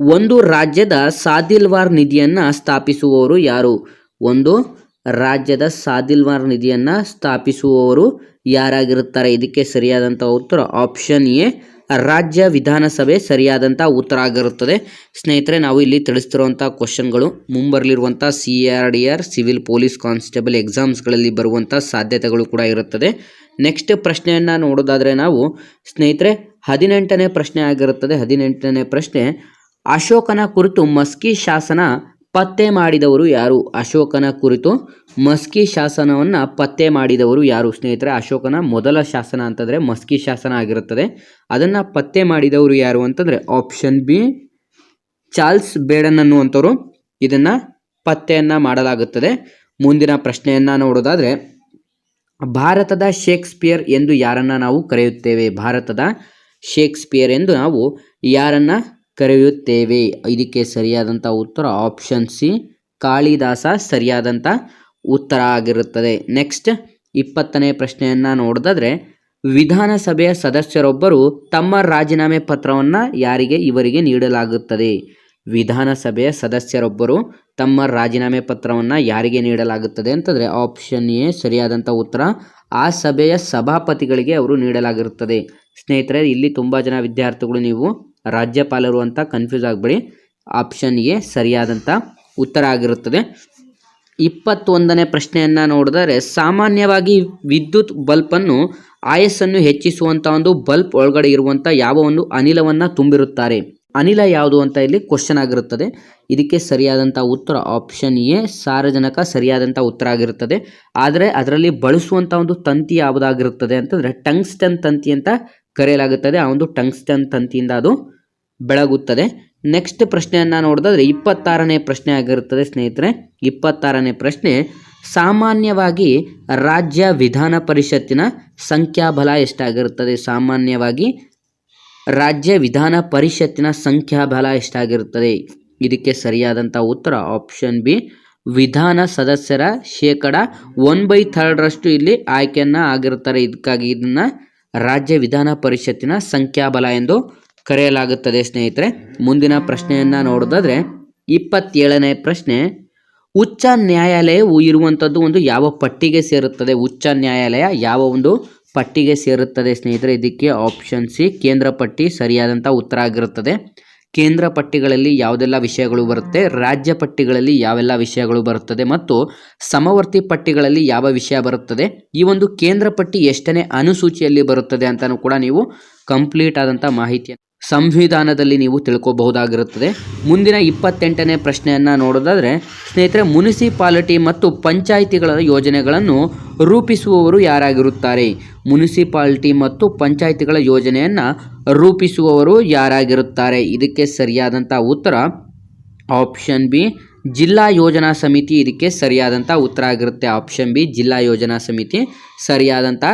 ಒಂದು ರಾಜ್ಯದ ಸಾದಿಲ್ವಾರ್ ನಿಧಿಯನ್ನು ಸ್ಥಾಪಿಸುವವರು ಯಾರು? ಒಂದು ರಾಜ್ಯದ ಸಾದಿಲ್ವಾರ್ ನಿಧಿಯನ್ನು ಸ್ಥಾಪಿಸುವವರು ಯಾರಾಗಿರುತ್ತಾರೆ? ಇದಕ್ಕೆ ಸರಿಯಾದಂಥ ಉತ್ತರ ಆಪ್ಷನ್ ಎ, ರಾಜ್ಯ ವಿಧಾನಸಭೆ ಸರಿಯಾದಂಥ ಉತ್ತರ ಆಗಿರುತ್ತದೆ. ಸ್ನೇಹಿತರೆ, ನಾವು ಇಲ್ಲಿ ತಿಳಿಸ್ತಿರುವಂಥ ಕ್ವಶನ್ಗಳು ಮುಂಬರಲಿರುವಂಥ C R D R civil police constable ಎಕ್ಸಾಮ್ಸ್ಗಳಲ್ಲಿ ಬರುವಂಥ ಸಾಧ್ಯತೆಗಳು ಕೂಡ ಇರುತ್ತದೆ. ನೆಕ್ಸ್ಟ್ ಪ್ರಶ್ನೆಯನ್ನು ನೋಡೋದಾದರೆ ನಾವು, ಸ್ನೇಹಿತರೆ, ಹದಿನೆಂಟನೇ ಪ್ರಶ್ನೆ ಆಗಿರುತ್ತದೆ. ಹದಿನೆಂಟನೇ ಪ್ರಶ್ನೆ ಅಶೋಕನ ಕುರಿತು ಮಸ್ಕಿ ಶಾಸನ ಪತ್ತೆ ಮಾಡಿದವರು ಯಾರು? ಅಶೋಕನ ಕುರಿತು ಮಸ್ಕಿ ಶಾಸನವನ್ನು ಪತ್ತೆ ಮಾಡಿದವರು ಯಾರು? ಸ್ನೇಹಿತರೆ, ಅಶೋಕನ ಮೊದಲ ಶಾಸನ ಅಂತಂದರೆ ಮಸ್ಕಿ ಶಾಸನ ಆಗಿರುತ್ತದೆ. ಅದನ್ನು ಪತ್ತೆ ಮಾಡಿದವರು ಯಾರು ಅಂತಂದರೆ ಆಪ್ಷನ್ ಬಿ ಚಾರ್ಲ್ಸ್ ಬೇಡನ್ ಅನ್ನುವಂಥವರು ಇದನ್ನು ಪತ್ತೆಯನ್ನು ಮಾಡಲಾಗುತ್ತದೆ. ಮುಂದಿನ ಪ್ರಶ್ನೆಯನ್ನು ನೋಡೋದಾದರೆ, ಭಾರತದ ಶೇಕ್ಸ್ಪಿಯರ್ ಎಂದು ಯಾರನ್ನು ನಾವು ಕರೆಯುತ್ತೇವೆ? ಭಾರತದ ಶೇಕ್ಸ್ಪಿಯರ್ ಎಂದು ನಾವು ಯಾರನ್ನು ಕರೆಯುತ್ತೇವೆ. ಇದಕ್ಕೆ ಸರಿಯಾದಂಥ ಉತ್ತರ ಆಪ್ಷನ್ ಸಿ, ಕಾಳಿದಾಸ ಸರಿಯಾದಂಥ ಉತ್ತರ ಆಗಿರುತ್ತದೆ. ನೆಕ್ಸ್ಟ್ ಇಪ್ಪತ್ತನೇ ಪ್ರಶ್ನೆಯನ್ನು ನೋಡಿದ್ರೆ ವಿಧಾನಸಭೆಯ ಸದಸ್ಯರೊಬ್ಬರು ತಮ್ಮ ರಾಜೀನಾಮೆ ಪತ್ರವನ್ನು ಯಾರಿಗೆ, ಇವರಿಗೆ ನೀಡಲಾಗುತ್ತದೆ? ವಿಧಾನಸಭೆಯ ಸದಸ್ಯರೊಬ್ಬರು ತಮ್ಮ ರಾಜೀನಾಮೆ ಪತ್ರವನ್ನು ಯಾರಿಗೆ ನೀಡಲಾಗುತ್ತದೆ ಅಂತಂದರೆ ಆಪ್ಷನ್ ಎ ಸರಿಯಾದಂಥ ಉತ್ತರ ಆ ಸಭೆಯ ಸಭಾಪತಿಗಳಿಗೆ ಅವರು ನೀಡಲಾಗಿರುತ್ತದೆ. ಸ್ನೇಹಿತರೆ, ಇಲ್ಲಿ ತುಂಬ ಜನ ವಿದ್ಯಾರ್ಥಿಗಳು ನೀವು ರಾಜ್ಯಪಾಲರು ಅಂತ ಕನ್ಫ್ಯೂಸ್ ಆಗಬೇಡಿ. ಆಪ್ಷನ್ ಎ ಸರಿಯಾದಂಥ ಉತ್ತರ ಆಗಿರುತ್ತದೆ. ಇಪ್ಪತ್ತೊಂದನೇ ಪ್ರಶ್ನೆಯನ್ನು ನೋಡಿದರೆ, ಸಾಮಾನ್ಯವಾಗಿ ವಿದ್ಯುತ್ ಬಲ್ಪನ್ನು ಆಯಸ್ಸನ್ನು ಹೆಚ್ಚಿಸುವಂಥ ಒಂದು ಬಲ್ಪ್ ಒಳಗಡೆ ಇರುವಂಥ ಯಾವ ಒಂದು ಅನಿಲವನ್ನು ತುಂಬಿರುತ್ತಾರೆ? ಅನಿಲ ಯಾವುದು ಅಂತ ಇಲ್ಲಿ ಕ್ವಶನ್ ಆಗಿರುತ್ತದೆ. ಇದಕ್ಕೆ ಸರಿಯಾದಂಥ ಉತ್ತರ ಆಪ್ಷನ್ ಎ ಸಾರಜನಕ ಸರಿಯಾದಂಥ ಉತ್ತರ ಆಗಿರುತ್ತದೆ. ಆದರೆ ಅದರಲ್ಲಿ ಬಳಸುವಂಥ ಒಂದು ತಂತಿ ಯಾವುದಾಗಿರುತ್ತದೆ ಅಂತಂದರೆ, ಟಂಗ್ಸ್ಟನ್ ತಂತಿ ಅಂತ ಕರೆಯಲಾಗುತ್ತದೆ. ಆ ಒಂದು ಟಂಗ್ಸ್ಟನ್ ತಂತಿಯಿಂದ ಅದು ಬೆಳಗುತ್ತದೆ. ನೆಕ್ಸ್ಟ್ ಪ್ರಶ್ನೆಯನ್ನು ನೋಡಿದ್ರೆ ಇಪ್ಪತ್ತಾರನೇ ಪ್ರಶ್ನೆ ಆಗಿರುತ್ತದೆ ಸ್ನೇಹಿತರೆ. ಇಪ್ಪತ್ತಾರನೇ ಪ್ರಶ್ನೆ, ಸಾಮಾನ್ಯವಾಗಿ ರಾಜ್ಯ ವಿಧಾನ ಪರಿಷತ್ತಿನ ಸಂಖ್ಯಾಬಲ ಎಷ್ಟಾಗಿರುತ್ತದೆ? ಸಾಮಾನ್ಯವಾಗಿ ರಾಜ್ಯ ವಿಧಾನ ಪರಿಷತ್ತಿನ ಸಂಖ್ಯಾಬಲ ಎಷ್ಟಾಗಿರುತ್ತದೆ? ಇದಕ್ಕೆ ಸರಿಯಾದಂಥ ಉತ್ತರ ಆಪ್ಷನ್ ಬಿ ವಿಧಾನ ಸದಸ್ಯರ ಶೇಕಡ ಒನ್ ಬೈ ಥರ್ಡ್ರಷ್ಟು ಇಲ್ಲಿ ಆಯ್ಕೆಯನ್ನು ಆಗಿರುತ್ತಾರೆ. ಇದಕ್ಕಾಗಿ ಇದನ್ನು ರಾಜ್ಯ ವಿಧಾನ ಪರಿಷತ್ತಿನ ಸಂಖ್ಯಾಬಲ ಎಂದು ಕರೆಯಲಾಗುತ್ತದೆ, ಸ್ನೇಹಿತರೆ. ಮುಂದಿನ ಪ್ರಶ್ನೆಯನ್ನು ನೋಡೋದಾದ್ರೆ ಇಪ್ಪತ್ತೇಳನೇ ಪ್ರಶ್ನೆ, ಉಚ್ಚ ನ್ಯಾಯಾಲಯವು ಇರುವಂಥದ್ದು ಒಂದು ಯಾವ ಪಟ್ಟಿಗೆ ಸೇರುತ್ತದೆ? ಉಚ್ಚ ನ್ಯಾಯಾಲಯ ಯಾವ ಒಂದು ಪಟ್ಟಿಗೆ ಸೇರುತ್ತದೆ, ಸ್ನೇಹಿತರೆ? ಇದಕ್ಕೆ ಆಪ್ಷನ್ ಸಿ, ಕೇಂದ್ರ ಪಟ್ಟಿ ಸರಿಯಾದಂಥ ಉತ್ತರ ಆಗಿರುತ್ತದೆ. ಕೇಂದ್ರ ಪಟ್ಟಿಗಳಲ್ಲಿ ಯಾವುದೆಲ್ಲ ವಿಷಯಗಳು ಬರುತ್ತೆ, ರಾಜ್ಯ ಪಟ್ಟಿಗಳಲ್ಲಿ ಯಾವೆಲ್ಲ ವಿಷಯಗಳು ಬರುತ್ತದೆ ಮತ್ತು ಸಮವರ್ತಿ ಪಟ್ಟಿಗಳಲ್ಲಿ ಯಾವ ವಿಷಯ ಬರುತ್ತದೆ, ಈ ಒಂದು ಕೇಂದ್ರ ಪಟ್ಟಿ ಎಷ್ಟನೇ ಅನುಸೂಚಿಯಲ್ಲಿ ಬರುತ್ತದೆ ಅಂತಲೂ ಕೂಡ ನೀವು ಕಂಪ್ಲೀಟ್ ಆದಂಥ ಮಾಹಿತಿ ಸಂವಿಧಾನದಲ್ಲಿ ನೀವು ತಿಳ್ಕೋಬಹುದಾಗಿರುತ್ತದೆ. ಮುಂದಿನ ಇಪ್ಪತ್ತೆಂಟನೇ ಪ್ರಶ್ನೆಯನ್ನು ನೋಡೋದಾದರೆ, ಸ್ನೇಹಿತರೆ, ಮುನಿಸಿಪಾಲಿಟಿ ಮತ್ತು ಪಂಚಾಯಿತಿಗಳ ಯೋಜನೆಗಳನ್ನು ರೂಪಿಸುವವರು ಯಾರಾಗಿರುತ್ತಾರೆ? ಮುನಿಸಿಪಾಲಿಟಿ ಮತ್ತು ಪಂಚಾಯಿತಿಗಳ ಯೋಜನೆಯನ್ನು ರೂಪಿಸುವವರು ಯಾರಾಗಿರುತ್ತಾರೆ? ಇದಕ್ಕೆ ಸರಿಯಾದಂಥ ಉತ್ತರ ಆಪ್ಷನ್ ಬಿ, ಜಿಲ್ಲಾ ಯೋಜನಾ ಸಮಿತಿ. ಇದಕ್ಕೆ ಸರಿಯಾದಂಥ ಉತ್ತರ ಆಗಿರುತ್ತೆ ಆಪ್ಷನ್ ಬಿ, ಜಿಲ್ಲಾ ಯೋಜನಾ ಸಮಿತಿ. ಸರಿಯಾದಂಥ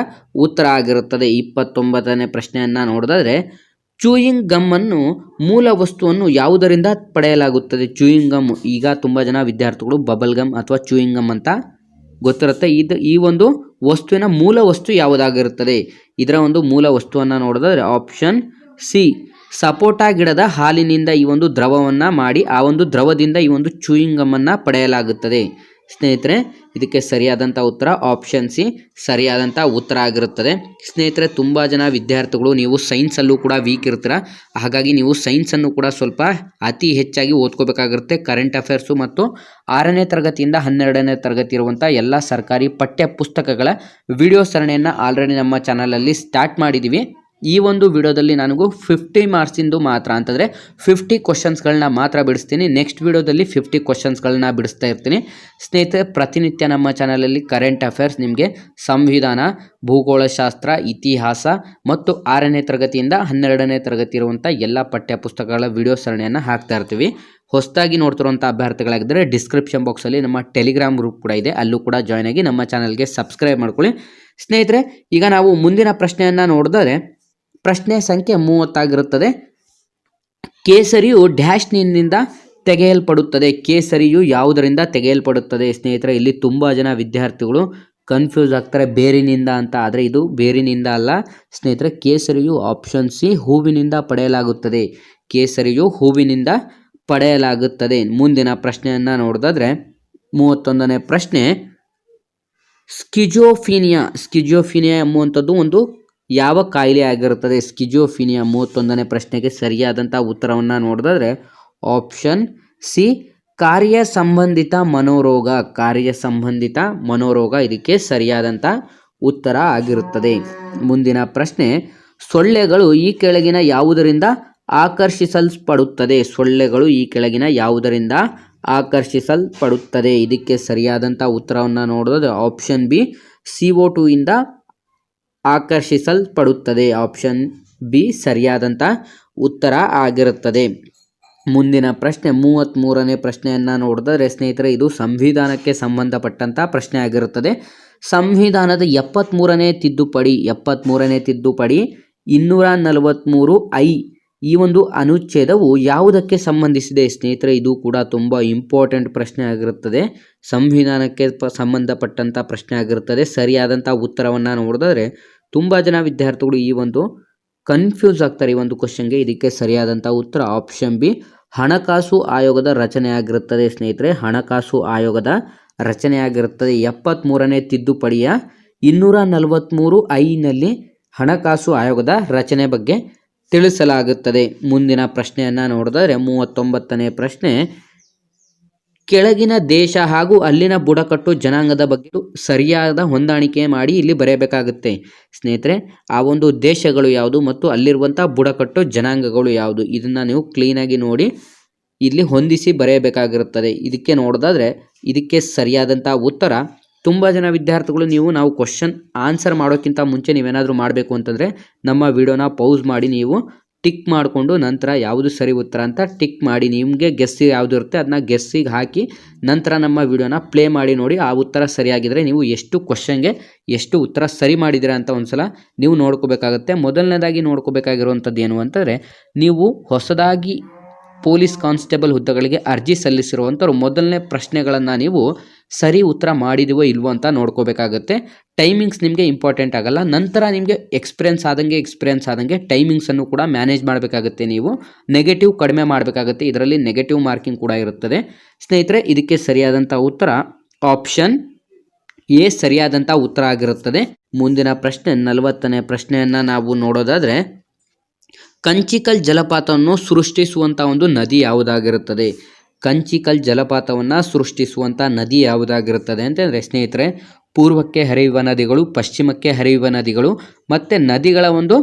ಉತ್ತರ ಆಗಿರುತ್ತದೆ. ಇಪ್ಪತ್ತೊಂಬತ್ತನೇ ಪ್ರಶ್ನೆಯನ್ನು ನೋಡೋದಾದರೆ ಚೂಯಿಂಗ್ ಗಮ್ಮನ್ನು ಮೂಲ ವಸ್ತುವನ್ನು ಯಾವುದರಿಂದ ಪಡೆಯಲಾಗುತ್ತದೆ? ಚೂಯಿಂಗ್ ಗಮ್ ಈಗ ತುಂಬ ಜನ ವಿದ್ಯಾರ್ಥಿಗಳು ಬಬಲ್ ಗಮ್ ಅಥವಾ ಚೂಯಿಂಗ್ ಗಮ್ ಅಂತ ಗೊತ್ತಿರುತ್ತೆ. ಇದು ಈ ಒಂದು ವಸ್ತುವಿನ ಮೂಲ ವಸ್ತು ಯಾವುದಾಗಿರುತ್ತದೆ? ಇದರ ಒಂದು ಮೂಲ ವಸ್ತುವನ್ನು ನೋಡಿದ್ರೆ ಆಪ್ಷನ್ ಸಿ ಸಪೋಟಾ ಗಿಡದ ಹಾಲಿನಿಂದ ಈ ಒಂದು ದ್ರವವನ್ನು ಮಾಡಿ ಆ ಒಂದು ದ್ರವದಿಂದ ಈ ಒಂದು ಚೂಯಿಂಗ್ ಗಮ್ಮನ್ನು ಪಡೆಯಲಾಗುತ್ತದೆ. ಸ್ನೇಹಿತರೆ ಇದಕ್ಕೆ ಸರಿಯಾದಂಥ ಉತ್ತರ ಆಪ್ಷನ್ ಸಿ ಸರಿಯಾದಂಥ ಉತ್ತರ ಆಗಿರುತ್ತದೆ. ಸ್ನೇಹಿತರೆ, ತುಂಬ ಜನ ವಿದ್ಯಾರ್ಥಿಗಳು ನೀವು ಸೈನ್ಸಲ್ಲೂ ಕೂಡ ವೀಕ್ ಇರ್ತೀರ. ಹಾಗಾಗಿ ನೀವು ಸೈನ್ಸನ್ನು ಕೂಡ ಸ್ವಲ್ಪ ಅತಿ ಹೆಚ್ಚಾಗಿ ಓದ್ಕೋಬೇಕಾಗಿರುತ್ತೆ. ಕರೆಂಟ್ ಅಫೇರ್ಸು ಮತ್ತು ಆರನೇ ತರಗತಿಯಿಂದ ಹನ್ನೆರಡನೇ ತರಗತಿ ಇರುವಂಥ ಎಲ್ಲ ಸರ್ಕಾರಿ ಪಠ್ಯ ಪುಸ್ತಕಗಳ ವಿಡಿಯೋ ಸರಣಿಯನ್ನು ಆಲ್ರೆಡಿ ನಮ್ಮ ಚಾನಲಲ್ಲಿ ಸ್ಟಾರ್ಟ್ ಮಾಡಿದ್ದೀವಿ ಈ ಒಂದು ವಿಡಿಯೋದಲ್ಲಿ ನನಗೂ ಫಿಫ್ಟಿ ಮಾರ್ಕ್ಸಿಂದು ಮಾತ್ರ ಅಂತಂದರೆ ಫಿಫ್ಟಿ ಕ್ವಶನ್ಸ್ಗಳನ್ನ ಮಾತ್ರ ಬಿಡಿಸ್ತೀನಿ. ನೆಕ್ಸ್ಟ್ ವಿಡಿಯೋದಲ್ಲಿ ಫಿಫ್ಟಿ ಕ್ವಶನ್ಸ್ಗಳನ್ನ ಬಿಡಿಸ್ತಾ ಇರ್ತೀನಿ. ಸ್ನೇಹಿತರೆ, ಪ್ರತಿನಿತ್ಯ ನಮ್ಮ ಚಾನಲಲ್ಲಿ ಕರೆಂಟ್ ಅಫೇರ್ಸ್ ನಿಮಗೆ ಸಂವಿಧಾನ, ಭೂಗೋಳಶಾಸ್ತ್ರ, ಇತಿಹಾಸ ಮತ್ತು ಆರನೇ ತರಗತಿಯಿಂದ ಹನ್ನೆರಡನೇ ತರಗತಿ ಇರುವಂಥ ಎಲ್ಲ ಪಠ್ಯಪುಸ್ತಕಗಳ ವಿಡಿಯೋ ಸರಣಿಯನ್ನು ಹಾಕ್ತಾ ಇರ್ತೀವಿ. ಹೊಸದಾಗಿ ನೋಡ್ತಿರುವಂಥ ಅಭ್ಯರ್ಥಿಗಳಾಗಿದ್ದರೆ ಡಿಸ್ಕ್ರಿಪ್ಷನ್ ಬಾಕ್ಸಲ್ಲಿ ನಮ್ಮ ಟೆಲಿಗ್ರಾಮ್ ಗ್ರೂಪ್ ಕೂಡ ಇದೆ. ಅಲ್ಲೂ ಕೂಡ ಜಾಯ್ನ್ ಆಗಿ ನಮ್ಮ ಚಾನಲ್ಗೆ ಸಬ್ಸ್ಕ್ರೈಬ್ ಮಾಡ್ಕೊಳ್ಳಿ. ಸ್ನೇಹಿತರೆ, ಈಗ ನಾವು ಮುಂದಿನ ಪ್ರಶ್ನೆಯನ್ನು ನೋಡಿದರೆ ಪ್ರಶ್ನೆ ಸಂಖ್ಯೆ ಮೂವತ್ತಾಗಿರುತ್ತದೆ. ಕೇಸರಿಯು ಡ್ಯಾಶ್ನಿಂದ ತೆಗೆಯಲ್ಪಡುತ್ತದೆ. ಕೇಸರಿಯು ಯಾವುದರಿಂದ ತೆಗೆಯಲ್ಪಡುತ್ತದೆ? ಸ್ನೇಹಿತರೆ, ಇಲ್ಲಿ ತುಂಬ ಜನ ವಿದ್ಯಾರ್ಥಿಗಳು ಕನ್ಫ್ಯೂಸ್ ಆಗ್ತಾರೆ. ಬೇರಿನಿಂದ ಅಂತ ಆದರೆ ಇದು ಬೇರಿನಿಂದ ಅಲ್ಲ. ಸ್ನೇಹಿತರೆ, ಕೇಸರಿಯು ಆಪ್ಷನ್ ಸಿ ಹೂವಿನಿಂದ ಪಡೆಯಲಾಗುತ್ತದೆ. ಕೇಸರಿಯು ಹೂವಿನಿಂದ ಪಡೆಯಲಾಗುತ್ತದೆ. ಮುಂದಿನ ಪ್ರಶ್ನೆಯನ್ನು ನೋಡೋದಾದ್ರೆ, ಮೂವತ್ತೊಂದನೇ ಪ್ರಶ್ನೆ. ಸ್ಕಿಜೋಫಿನಿಯಾ ಸ್ಕಿಜೋಫಿನಿಯಾ ಎಂಬುವಂಥದ್ದು ಒಂದು ಯಾವ ಕಾಯಿಲೆ ಆಗಿರುತ್ತದೆ? ಸ್ಕಿಜೋಫಿನಿಯಾ ಮೂವತ್ತೊಂದನೇ ಪ್ರಶ್ನೆಗೆ ಸರಿಯಾದಂಥ ಉತ್ತರವನ್ನು ನೋಡಿದ್ರೆ ಆಪ್ಷನ್ ಸಿ ಕಾರ್ಯ ಸಂಬಂಧಿತ ಮನೋರೋಗ. ಕಾರ್ಯ ಸಂಬಂಧಿತ ಮನೋರೋಗ ಇದಕ್ಕೆ ಸರಿಯಾದಂಥ ಉತ್ತರ ಆಗಿರುತ್ತದೆ. ಮುಂದಿನ ಪ್ರಶ್ನೆ, ಸೊಳ್ಳೆಗಳು ಈ ಕೆಳಗಿನ ಯಾವುದರಿಂದ ಆಕರ್ಷಿಸಲ್ಪಡುತ್ತದೆ? ಸೊಳ್ಳೆಗಳು ಈ ಕೆಳಗಿನ ಯಾವುದರಿಂದ ಆಕರ್ಷಿಸಲ್ಪಡುತ್ತದೆ? ಇದಕ್ಕೆ ಸರಿಯಾದಂಥ ಉತ್ತರವನ್ನು ನೋಡೋದು option B C O two ಇಂದ ಆಕರ್ಷಿಸಲ್ಪಡುತ್ತದೆ. ಆಪ್ಷನ್ ಬಿ ಸರಿಯಾದಂಥ ಉತ್ತರ ಆಗಿರುತ್ತದೆ. ಮುಂದಿನ ಪ್ರಶ್ನೆ ಮೂವತ್ತ್ಮೂರನೇ ಪ್ರಶ್ನೆಯನ್ನು ನೋಡಿದರೆ ಸ್ನೇಹಿತರೆ, ಇದು ಸಂವಿಧಾನಕ್ಕೆ ಸಂಬಂಧಪಟ್ಟಂಥ ಪ್ರಶ್ನೆ ಆಗಿರುತ್ತದೆ. ಸಂವಿಧಾನದ ಎಪ್ಪತ್ತ್ಮೂರನೇ ತಿದ್ದುಪಡಿ ಎಪ್ಪತ್ತ್ಮೂರನೇ ತಿದ್ದುಪಡಿ ಇನ್ನೂರ ನಲವತ್ತ್ಮೂರು ಐ, ಈ ಒಂದು ಅನುಚ್ಛೇದವು ಯಾವುದಕ್ಕೆ ಸಂಬಂಧಿಸಿದೆ ಸ್ನೇಹಿತರೆ? ಇದು ಕೂಡ ತುಂಬ ಇಂಪಾರ್ಟೆಂಟ್ ಪ್ರಶ್ನೆ ಆಗಿರುತ್ತದೆ. ಸಂವಿಧಾನಕ್ಕೆ ಸಂಬಂಧಪಟ್ಟಂಥ ಪ್ರಶ್ನೆ ಆಗಿರುತ್ತದೆ. ಸರಿಯಾದಂಥ ಉತ್ತರವನ್ನು ನೋಡಿದ್ರೆ ತುಂಬ ಜನ ವಿದ್ಯಾರ್ಥಿಗಳು ಈ ಒಂದು ಕನ್ಫ್ಯೂಸ್ ಆಗ್ತಾರೆ ಈ ಒಂದು ಕ್ವಶನ್ಗೆ ಇದಕ್ಕೆ ಸರಿಯಾದಂಥ ಉತ್ತರ ಆಪ್ಷನ್ ಬಿ ಹಣಕಾಸು ಆಯೋಗದ ರಚನೆಯಾಗಿರುತ್ತದೆ ಸ್ನೇಹಿತರೆ. ಹಣಕಾಸು ಆಯೋಗದ ರಚನೆಯಾಗಿರುತ್ತದೆ. ಎಪ್ಪತ್ತ್ಮೂರನೇ ತಿದ್ದುಪಡಿಯ ಇನ್ನೂರ ನಲವತ್ತ್ಮೂರು ಐನಲ್ಲಿ ಹಣಕಾಸು ಆಯೋಗದ ರಚನೆ ಬಗ್ಗೆ ತಿಳಿಸಲಾಗುತ್ತದೆ. ಮುಂದಿನ ಪ್ರಶ್ನೆಯನ್ನು ನೋಡಿದರೆ ಮೂವತ್ತೊಂಬತ್ತನೇ ಪ್ರಶ್ನೆ. ಕೆಳಗಿನ ದೇಶ ಹಾಗೂ ಅಲ್ಲಿನ ಬುಡಕಟ್ಟು ಜನಾಂಗದ ಬಗ್ಗೆ ಸರಿಯಾದ ಹೊಂದಾಣಿಕೆ ಮಾಡಿ ಇಲ್ಲಿ ಬರೆಯಬೇಕಾಗುತ್ತೆ. ಸ್ನೇಹಿತರೆ, ಆ ಒಂದು ದೇಶಗಳು ಯಾವುದು ಮತ್ತು ಅಲ್ಲಿರುವಂಥ ಬುಡಕಟ್ಟು ಜನಾಂಗಗಳು ಯಾವುದು? ಇದನ್ನು ನೀವು ಕ್ಲೀನಾಗಿ ನೋಡಿ ಇಲ್ಲಿ ಹೊಂದಿಸಿ ಬರೆಯಬೇಕಾಗಿರುತ್ತದೆ. ಇದಕ್ಕೆ ನೋಡೋದಾದರೆ, ಇದಕ್ಕೆ ಸರಿಯಾದಂಥ ಉತ್ತರ. ತುಂಬ ಜನ ವಿದ್ಯಾರ್ಥಿಗಳು ನೀವು ನಾವು ಕ್ವಶನ್ ಆನ್ಸರ್ ಮಾಡೋಕ್ಕಿಂತ ಮುಂಚೆ ನೀವೇನಾದರೂ ಮಾಡಬೇಕು ಅಂತಂದರೆ, ನಮ್ಮ ವಿಡಿಯೋನ ಪೌಸ್ ಮಾಡಿ ನೀವು ಟಿಕ್ ಮಾಡಿಕೊಂಡು ನಂತರ ಯಾವುದು ಸರಿ ಉತ್ತರ ಅಂತ ಟಿಕ್ ಮಾಡಿ ನಿಮಗೆ ಗೆಸ್ಸಿ ಯಾವುದು ಇರುತ್ತೆ ಅದನ್ನ ಗೆಸ್ಸಿಗೆ ಹಾಕಿ ನಂತರ ನಮ್ಮ ವಿಡಿಯೋನ ಪ್ಲೇ ಮಾಡಿ ನೋಡಿ ಆ ಉತ್ತರ ಸರಿಯಾಗಿದ್ದರೆ ನೀವು ಎಷ್ಟು ಕ್ವಶನ್ಗೆ ಎಷ್ಟು ಉತ್ತರ ಸರಿ ಮಾಡಿದ್ದೀರಾ ಅಂತ ಒಂದು ಸಲ ನೀವು ನೋಡ್ಕೋಬೇಕಾಗತ್ತೆ. ಮೊದಲನೇದಾಗಿ ನೋಡ್ಕೋಬೇಕಾಗಿರುವಂಥದ್ದು ಏನು ಅಂತಂದರೆ ನೀವು ಹೊಸದಾಗಿ ಪೊಲೀಸ್ ಕಾನ್ಸ್ಟೇಬಲ್ ಹುದ್ದೆಗಳಿಗೆ ಅರ್ಜಿ ಸಲ್ಲಿಸಿರುವಂಥವ್ರು ಮೊದಲನೇ ಪ್ರಶ್ನೆಗಳನ್ನು ನೀವು ಸರಿ ಉತ್ತರ ಮಾಡಿದೀವೋ ಇಲ್ವೋ ಅಂತ ನೋಡ್ಕೋಬೇಕಾಗುತ್ತೆ. ಟೈಮಿಂಗ್ಸ್ ನಿಮಗೆ ಇಂಪಾರ್ಟೆಂಟ್ ಆಗಲ್ಲ. ನಂತರ ನಿಮಗೆ ಎಕ್ಸ್ಪೀರಿಯನ್ಸ್ ಆದಂಗೆ ಎಕ್ಸ್ಪೀರಿಯನ್ಸ್ ಆದಂಗೆ ಟೈಮಿಂಗ್ಸನ್ನು ಕೂಡ ಮ್ಯಾನೇಜ್ ಮಾಡಬೇಕಾಗುತ್ತೆ ನೀವು. ನೆಗೆಟಿವ್ ಕಡಿಮೆ ಮಾಡಬೇಕಾಗುತ್ತೆ. ಇದರಲ್ಲಿ ನೆಗೆಟಿವ್ ಮಾರ್ಕಿಂಗ್ ಕೂಡ ಇರುತ್ತದೆ. ಸ್ನೇಹಿತರೆ, ಇದಕ್ಕೆ ಸರಿಯಾದಂಥ ಉತ್ತರ ಆಪ್ಷನ್ ಎ ಸರಿಯಾದಂಥ ಉತ್ತರ ಆಗಿರುತ್ತದೆ. ಮುಂದಿನ ಪ್ರಶ್ನೆ, ನಲವತ್ತನೇ ಪ್ರಶ್ನೆಯನ್ನು ನಾವು ನೋಡೋದಾದರೆ ಕಂಚಿಕಲ್ ಜಲಪಾತವನ್ನು ಸೃಷ್ಟಿಸುವಂಥ ಒಂದು ನದಿ ಯಾವುದಾಗಿರುತ್ತದೆ? ಕಂಚಿಕಲ್ ಜಲಪಾತವನ್ನು ಸೃಷ್ಟಿಸುವಂಥ ನದಿ ಯಾವುದಾಗಿರುತ್ತದೆ ಅಂತಂದರೆ ಸ್ನೇಹಿತರೆ, ಪೂರ್ವಕ್ಕೆ ಹರಿಯುವ ನದಿಗಳು, ಪಶ್ಚಿಮಕ್ಕೆ ಹರಿಯುವ ನದಿಗಳು, ಮತ್ತು ನದಿಗಳ ಒಂದು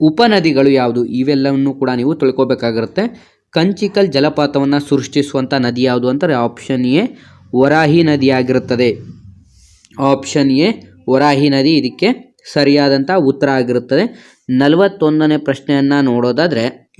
ಉಪನದಿಗಳು ಯಾವುದು? ಇವೆಲ್ಲವನ್ನು ಕೂಡ ನೀವು ತಿಳ್ಕೊಬೇಕಾಗಿರುತ್ತೆ. ಕಂಚಿಕಲ್ ಜಲಪಾತವನ್ನು ಸೃಷ್ಟಿಸುವಂಥ ನದಿ ಯಾವುದು ಅಂತಾರೆ ಆಪ್ಷನ್ ಎ ವರಾಹಿ ನದಿಯಾಗಿರುತ್ತದೆ. ಆಪ್ಷನ್ ಎ ವರಾಹಿ ನದಿ, ಇದಕ್ಕೆ ಸರಿಯಾದಂಥ ಉತ್ತರ ಆಗಿರುತ್ತದೆ. ನಲವತ್ತೊಂದನೇ ಪ್ರಶ್ನೆಯನ್ನು ನೋಡೋದಾದರೆ,